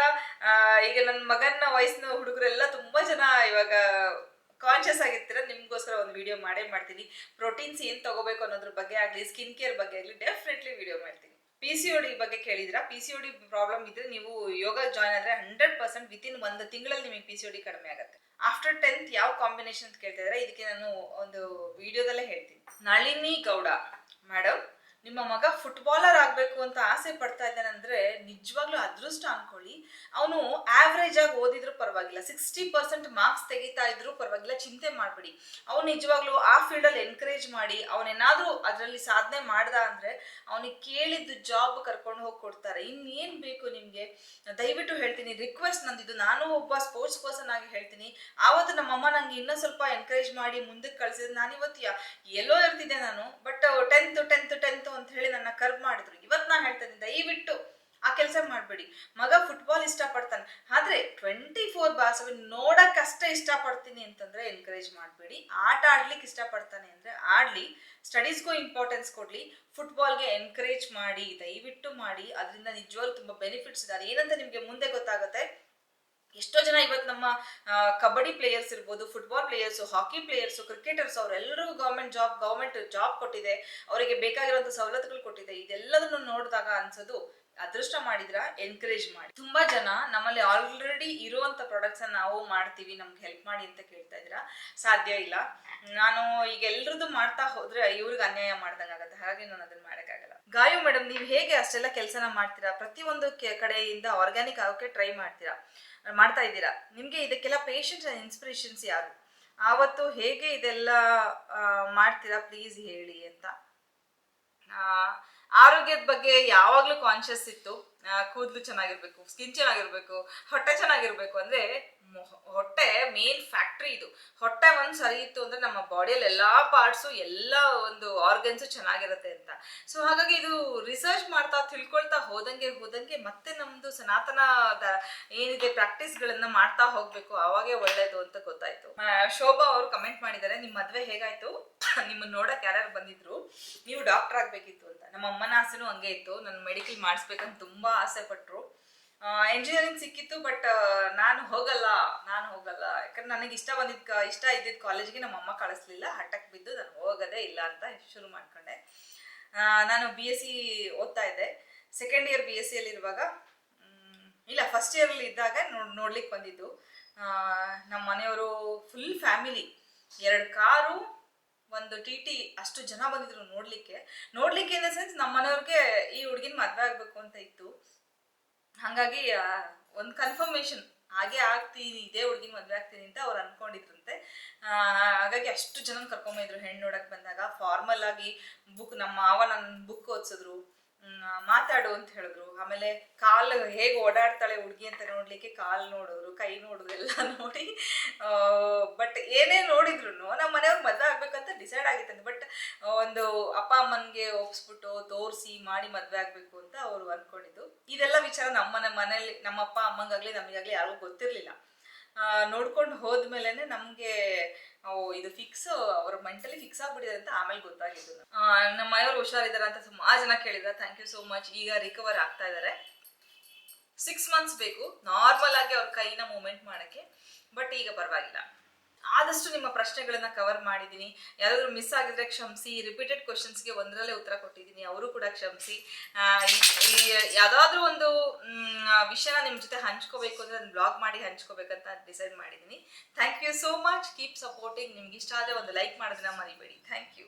ಈಗ ನನ್ನ ಮಗನ ವಯಸ್ಸಿನ ಹುಡುಗರೆಲ್ಲ ತುಂಬಾ ಜನ ಇವಾಗ ಕಾನ್ಶಿಯಸ್ ಆಗಿರ್ತೀರ, ನಿಮ್ಗೋಸ್ಕರ ಒಂದು ವಿಡಿಯೋ ಮಾಡೇ ಮಾಡ್ತೀನಿ. ಪ್ರೋಟೀನ್ಸ್ ಏನ್ ತಗೋಬೇಕು ಅನ್ನೋದ್ರ ಬಗ್ಗೆ ಆಗಲಿ ಸ್ಕಿನ್ ಕೇರ್ ಬಗ್ಗೆ ಆಗಲಿ ಡೆಫಿನೆಟ್ಲಿ ವಿಡಿಯೋ ಮಾಡ್ತೀನಿ. ಪಿ ಸಿ ಡಿ ಬಗ್ಗೆ ಕೇಳಿದ್ರ ಪಿ ಸಿ ಡಿ ಪ್ರಾಬ್ಲಮ್ ಇದ್ರೆ ನೀವು ಯೋಗ ಜಾಯ್ನ್ ಆದ್ರೆ ಹಂಡ್ರೆಡ್ ಪರ್ಸೆಂಟ್ ವಿತಿನ್ ಒಂದು ತಿಂಗಳಲ್ಲಿ ನಿಮಗೆ ಪಿ ಸಿ ಡಿ ಕಡಿಮೆ ಆಗುತ್ತೆ. ಆಫ್ಟರ್ ಟೆಂತ್ ಯಾವ ಕಾಂಬಿನೇಷನ್ ಕೇಳ್ತಿದ್ರೆ ಇದಕ್ಕೆ ನಾನು ಒಂದು ವಿಡಿಯೋದಲ್ಲೇ ಹೇಳ್ತೀನಿ. ನಳಿನಿ ಗೌಡ ಮೇಡಮ್ ನಿಮ್ಮ ಮಗ ಫುಟ್ಬಾಲರ್ ಆಗಬೇಕು ಅಂತ ಆಸೆ ಪಡ್ತಾ ಇದ್ದಾನಂದ್ರೆ ನಿಜವಾಗ್ಲೂ ಅದೃಷ್ಟ ಅನ್ಕೊಳ್ಳಿ. ಅವನು ಆವ್ರೇಜ್ ಆಗಿ ಓದಿದ್ರು ಪರವಾಗಿಲ್ಲ. ಸಿಕ್ಸ್ಟಿ ಪರ್ಸೆಂಟ್ ಮಾರ್ಕ್ಸ್ ತೆಗಿತಾ ಇದ್ರು ಪರವಾಗಿಲ್ಲ. ಚಿಂತೆ ಮಾಡಬೇಡಿ. ಅವ್ನು ನಿಜವಾಗ್ಲೂ ಆ ಫೀಲ್ಡಲ್ಲಿ ಎನ್ಕರೇಜ್ ಮಾಡಿ, ಅವನೇನಾದ್ರೂ ಅದರಲ್ಲಿ ಸಾಧನೆ ಮಾಡ್ದ ಅಂದ್ರೆ ಅವನಿಗೆ ಕೇಳಿದ್ದು ಜಾಬ್ ಕರ್ಕೊಂಡು ಹೋಗಿ ಕೊಡ್ತಾರೆ. ಇನ್ನೇನ್ ಬೇಕು ನಿಮ್ಗೆ? ದಯವಿಟ್ಟು ಹೇಳ್ತೀನಿ ರಿಕ್ವೆಸ್ಟ್ ನಂದಿದ್ದು. ನಾನು ಒಬ್ಬ ಸ್ಪೋರ್ಟ್ಸ್ ಪರ್ಸನ್ ಆಗಿ ಹೇಳ್ತೀನಿ. ಆವತ್ತು ನಮ್ಮಮ್ಮ ನಂಗೆ ಇನ್ನೂ ಸ್ವಲ್ಪ ಎನ್ಕರೇಜ್ ಮಾಡಿ ಮುಂದಕ್ಕೆ ಕಳ್ಸಿದ್ರು ನಾನು ಇವತ್ತು ಯಾ- ಎಲ್ಲೋ ಇರ್ತಿದ್ದೆ ನಾನು. ಬಟ್ ಟೆಂತ್ ಟೆಂತ್ ಟೆಂತ್ ಅಂತ ಹೇಳಿ ನನ್ನ ಕರ್ಬ್ ಮಾಡಿದ್ರು. ಇವತ್ತು ನಾನು ಹೇಳ್ತಾ ದಯವಿಟ್ಟು ಆ ಕೆಲಸ ಮಾಡಬೇಡಿ. ಮಗ ಫುಟ್ಬಾಲ್ ಇಷ್ಟಪಡ್ತಾನೆ. ಆದ್ರೆ ಟ್ವೆಂಟಿ ಫೋರ್ ಬಾರ್ ಸೆವೆನ್ ನೋಡಕ್ ಅಷ್ಟೇ ಇಷ್ಟಪಡ್ತೀನಿ ಅಂತಂದ್ರೆ ಎನ್ಕರೇಜ್ ಮಾಡಬೇಡಿ. ಆಟ ಆಡ್ಲಿಕ್ಕೆ ಇಷ್ಟಪಡ್ತಾನೆ ಅಂದ್ರೆ ಆಡ್ಲಿ ಸ್ಟಡೀಸ್ಗೂ ಇಂಪಾರ್ಟೆನ್ಸ್ ಕೊಡ್ಲಿ ಫುಟ್ಬಾಲ್ಗೆ ಎನ್ಕರೇಜ್ ಮಾಡಿ, ದಯವಿಟ್ಟು ಮಾಡಿ. ಅದರಿಂದ ನಿಜವಾಗ್ಲೂ ತುಂಬಾ ಬೆನಿಫಿಟ್ಸ್ ಇದೆ. ಏನಂತ ನಿಮಗೆ ಮುಂದೆ ಗೊತ್ತಾಗುತ್ತೆ? ಎಷ್ಟೋ ಜನ ಇವತ್ತು ನಮ್ಮ ಕಬಡ್ಡಿ ಪ್ಲೇಯರ್ಸ್ ಇರ್ಬೋದು football players hockey players cricketers ಅವರೆಲ್ಲರಿಗೂ ಗೌರ್ಮೆಂಟ್ ಜಾಬ್ ಗೌರ್ಮೆಂಟ್ ಜಾಬ್ ಕೊಟ್ಟಿದೆ. ಅವರಿಗೆ ಬೇಕಾಗಿರುವಂಥ ಸವಲತ್ತುಗಳು ಕೊಟ್ಟಿದೆ. ಇದೆಲ್ಲದನ್ನು ನೋಡಿದಾಗ ಅನ್ಸೋದು, ಅದೃಷ್ಟ ಮಾಡಿದ್ರ? ಎನ್ಕರೇಜ್ ಮಾಡಿ. ತುಂಬಾ ಜನ ನಮ್ಮಲ್ಲಿ ಆಲ್ರೆಡಿ ಇರುವಂತ ಪ್ರಾಡಕ್ಟ್ಸ್ ನಾವು ಮಾಡ್ತೀವಿ, ನಮ್ಗೆ ಹೆಲ್ಪ್ ಮಾಡಿ ಅಂತ ಕೇಳ್ತಾ ಇದ್ದೀರಾ? ಸಾಧ್ಯ ಇಲ್ಲ. ನಾನು ಈಗ ಎಲ್ರದ್ದು ಮಾಡ್ತಾ ಹೋದ್ರೆ ಇವ್ರಿಗೆ ಅನ್ಯಾಯ ಮಾಡ್ದಂಗಾಗತ್ತೆ ಹಾಗಾಗಿ ನಾನು ಅದನ್ನ ಮಾಡಕ್ಕಾಗಲ್ಲ. ಗಾಯು ಮೇಡಮ್ ನೀವು ಹೇಗೆ ಅಷ್ಟೆಲ್ಲ ಕೆಲಸನ ಮಾಡ್ತೀರಾ? ಪ್ರತಿಯೊಂದು ಕಡೆಯಿಂದ ಆರ್ಗ್ಯಾನಿಕ್ ಆಗೋಕೆ ಟ್ರೈ ಮಾಡ್ತೀರಾ? ಮಾಡ್ತಾ ಇದ್ದೀರಾ? ನಿಮಗೆ ಇದಕ್ಕೆಲ್ಲ ಪೇಷನ್ಸ್ ಅಂಡ್ ಇನ್ಸ್ಪಿರೇಷನ್ಸ್ ಯಾರು? ಆವತ್ತು ಹೇಗೆ ಇದೆಲ್ಲ ಮಾಡ್ತೀರಾ? ಪ್ಲೀಸ್ ಹೇಳಿ ಅಂತ. ಆರೋಗ್ಯದ ಬಗ್ಗೆ ಯಾವಾಗಲೂ ಕಾನ್ಷಿಯಸ್ ಇತ್ತು. ಕೂದಲು ಚೆನ್ನಾಗಿರ್ಬೇಕು ಸ್ಕಿನ್ ಚೆನ್ನಾಗಿರ್ಬೇಕು, ಹೊಟ್ಟೆ ಚೆನ್ನಾಗಿರ್ಬೇಕು ಅಂದ್ರೆ ಹೊಟ್ಟೆ ಮೇನ್ ಫ್ಯಾಕ್ಟ್ರಿ ಇದು. ಹೊಟ್ಟೆ ಒಂದು ಸರಿ ಇತ್ತು ಅಂದ್ರೆ ನಮ್ಮ ಬಾಡಿಯಲ್ಲಿ ಎಲ್ಲಾ ಪಾರ್ಟ್ಸು ಎಲ್ಲ ಒಂದು ಆರ್ಗನ್ಸು ಚೆನ್ನಾಗಿರುತ್ತೆ ಅಂತ. ಸೊ ಹಾಗಾಗಿ ಇದು ರಿಸರ್ಚ್ ಮಾಡ್ತಾ, ತಿಳ್ಕೊಳ್ತಾ ಹೋದಂಗೆ ಹೋದಂಗೆ ಮತ್ತೆ ನಮ್ದು ಸನಾತನ ದ- ಏನಿದೆ ಪ್ರಾಕ್ಟೀಸ್ಗಳನ್ನ ಮಾಡ್ತಾ ಹೋಗ್ಬೇಕು. ಅವಾಗೆ ಒಳ್ಳೇದು ಅಂತ ಗೊತ್ತಾಯ್ತು. ಶೋಭಾ ಅವರು ಕಮೆಂಟ್ ಮಾಡಿದ್ದಾರೆ. ನಿಮ್ಮ ಮದ್ವೆ ಹೇಗಾಯ್ತು? ನಿಮ್ಮನ್ನ ನೋಡಕ್ ಯಾರ್ಯಾರು ಬಂದಿದ್ರು? ನೀವು ಡಾಕ್ಟರ್ ಆಗ್ಬೇಕಿತ್ತು ಅಂತ. ನಮ್ಮ ಅಮ್ಮನ ಆಸೆನೂ ಹಂಗೆ ಇತ್ತು. ನಾನು ಮೆಡಿಕಲ್ ಮಾಡಿಸ್ಬೇಕಂತ ತುಂಬಾ ಆಸೆ ಪಟ್ರು. ಇಂಜಿನಿಯರಿಂಗ್ ಸಿಕ್ಕಿತ್ತು ಬಟ್ ನಾನು ಹೋಗಲ್ಲ ನಾನು ಹೋಗಲ್ಲ. ಯಾಕಂದ್ರೆ ನನಗೆ ಇಷ್ಟ ಬಂದಿದ್ ಇಷ್ಟ ಇದ್ದಿದ್ದ ಕಾಲೇಜ್ಗೆ ನಮ್ಮ ಅಮ್ಮ ಕಳಿಸ್ಲಿಲ್ಲ. ಹಠಕ್ ಬಿದ್ದು ನಾನು ಹೋಗೋದೇ ಇಲ್ಲ ಅಂತ ಶುರು ಮಾಡ್ಕೊಂಡೆ. ನಾನು ಬಿ ಎಸ್ ಸಿ ಓದ್ತಾ ಇದ್ದೆ. Second year B S C ಅಲ್ಲಿ ಇರುವಾಗ ಮ್, ಇಲ್ಲ ಫಸ್ಟ್ ಇಯರ್ ಅಲ್ಲಿ ಇದ್ದಾಗ ನೋಡ್ ನೋಡ್ಲಿಕ್ಕೆ ಬಂದಿದ್ದು. ನಮ್ಮ ಮನೆಯವರು ಫುಲ್ ಫ್ಯಾಮಿಲಿ ಎರಡು ಕಾರು ಒಂದು ಟಿ ಟಿ ಅಷ್ಟು ಜನ ಬಂದಿದ್ರು ನೋಡ್ಲಿಕ್ಕೆ. ನೋಡ್ಲಿಕ್ಕೆ ಇನ್ ದ ಸೆನ್ಸ್ ನಮ್ಮ ಮನೆಯವ್ರಿಗೆ ಈ ಹುಡುಗಿನ ಮದುವೆ ಆಗಬೇಕು ಅಂತ ಇತ್ತು. ಹಾಗಾಗಿ ಒಂದು ಕನ್ಫರ್ಮೇಶನ್ ಹಾಗೆ ಆಗ್ತೀನಿ, ಇದೇ ಹುಡುಗಿ ಮದುವೆ ಆಗ್ತೀನಿ ಅಂತ ಅವ್ರು ಅನ್ಕೊಂಡಿದ್ರಂತೆ. ಹಾಗಾಗಿ ಅಷ್ಟು ಜನ ಕರ್ಕೊಂಬಂದಿದ್ರು ಹೆಣ್ಣು ನೋಡಕ್ ಬಂದಾಗ ಫಾರ್ಮಲ್ ಆಗಿ ಬುಕ್ ನಮ್ಮ ಮಾವ ನನ್ನ ಬುಕ್ ಓದಿಸಿದ್ರು. ಮಾತಾಡು ಅಂತ ಹೇಳಿದ್ರು. ಆಮೇಲೆ ಕಾಲು ಹೇಗೆ ಓಡಾಡ್ತಾಳೆ ಹುಡುಗಿ ಅಂತ ನೋಡ್ಲಿಕ್ಕೆ ಕಾಲ್ ನೋಡಿದ್ರು ಕೈ ನೋಡಿದ್ರು ಎಲ್ಲ ನೋಡಿ ಬಟ್ ಏನೇ ನೋಡಿದ್ರು ನಮ್ಮ ಮನೆಯವ್ರು ಮದುವೆ ಆಗ್ಬೇಕಂತ ಡಿಸೈಡ್ ಆಗಿತ್ತಂತೆ ಬಟ್ ಒಂದು ಅಪ್ಪ ಅಮ್ಮನಿಗೆ ಒಪ್ಸ್ಬಿಟ್ಟು ತೋರಿಸಿ, ಮಾಡಿ ಮದುವೆ ಆಗ್ಬೇಕು ಅಂತ ಅವರು ಅನ್ಕೊಂಡಿದ್ದು. ಇದೆಲ್ಲ ವಿಚಾರ ನಮ್ಮ ಮನೇಲಿ ನಮ್ಮ ಅಪ್ಪ ಅಮ್ಮಂಗಾಗ್ಲಿ, ನಮಗಾಗ್ಲಿ ಯಾರಿಗೂ ಗೊತ್ತಿರಲಿಲ್ಲ. ನೋಡ್ಕೊಂಡು ಹೋದ್ಮೇಲೆನೆ ನಮಗೆ ಇದು ಫಿಕ್ಸ್ ಅವ್ರ ಮೆಂಟಲಿ ಫಿಕ್ಸ್ ಆಗ್ಬಿಟ್ಟಿದೆ ಅಂತ ಆಮೇಲೆ ಗೊತ್ತಾಗಿದ್ದು. ನಮ್ಮ ಮನೆಯವ್ರು ಹುಷಾರಿದ್ದಾರೆ ಅಂತ ಸುಮಾರು ಜನ ಕೇಳಿದ್ರೆ. ಥ್ಯಾಂಕ್ ಯು ಸೋ ಮಚ್ ಈಗ ರಿಕವರ್ ಆಗ್ತಾ ಇದ್ದಾರೆ ಸಿಕ್ಸ್ ಮಂತ್ಸ್ ಬೇಕು. ನಾರ್ಮಲ್ ಆಗಿ ಅವ್ರ ಕೈನ ಮೂಮೆಂಟ್ ಮಾಡಕ್ಕೆ ಬಟ್ ಈಗ ಪರವಾಗಿಲ್ಲ. ಆದಷ್ಟು ನಿಮ್ಮ ಪ್ರಶ್ನೆಗಳನ್ನ ಕವರ್ ಮಾಡಿದ್ದೀನಿ ಯಾರಾದರೂ ಮಿಸ್ ಆಗಿದ್ರೆ ಕ್ಷಮಿಸಿ. ರಿಪೀಟೆಡ್ ಕ್ವಶನ್ಸ್ಗೆ ಒಂದರಲ್ಲೇ ಉತ್ತರ ಕೊಟ್ಟಿದ್ದೀನಿ ಅವರು ಕೂಡ ಕ್ಷಮಿಸಿ. ಯಾವುದಾದ್ರೂ ಒಂದು ವಿಷಯನ ನಿಮ್ಮ ಜೊತೆ ಹಂಚ್ಕೋಬೇಕು ಅಂದರೆ ನಾನು ಬ್ಲಾಗ್ ಮಾಡಿ ಹಂಚ್ಕೋಬೇಕಂತ ಡಿಸೈಡ್ ಮಾಡಿದ್ದೀನಿ thank you so much keep supporting ನಿಮ್ಗೆ ಇಷ್ಟ ಆದರೆ ಒಂದು ಲೈಕ್ ಮಾಡೋದನ್ನ ಮರಿಬೇಡಿ. Thank you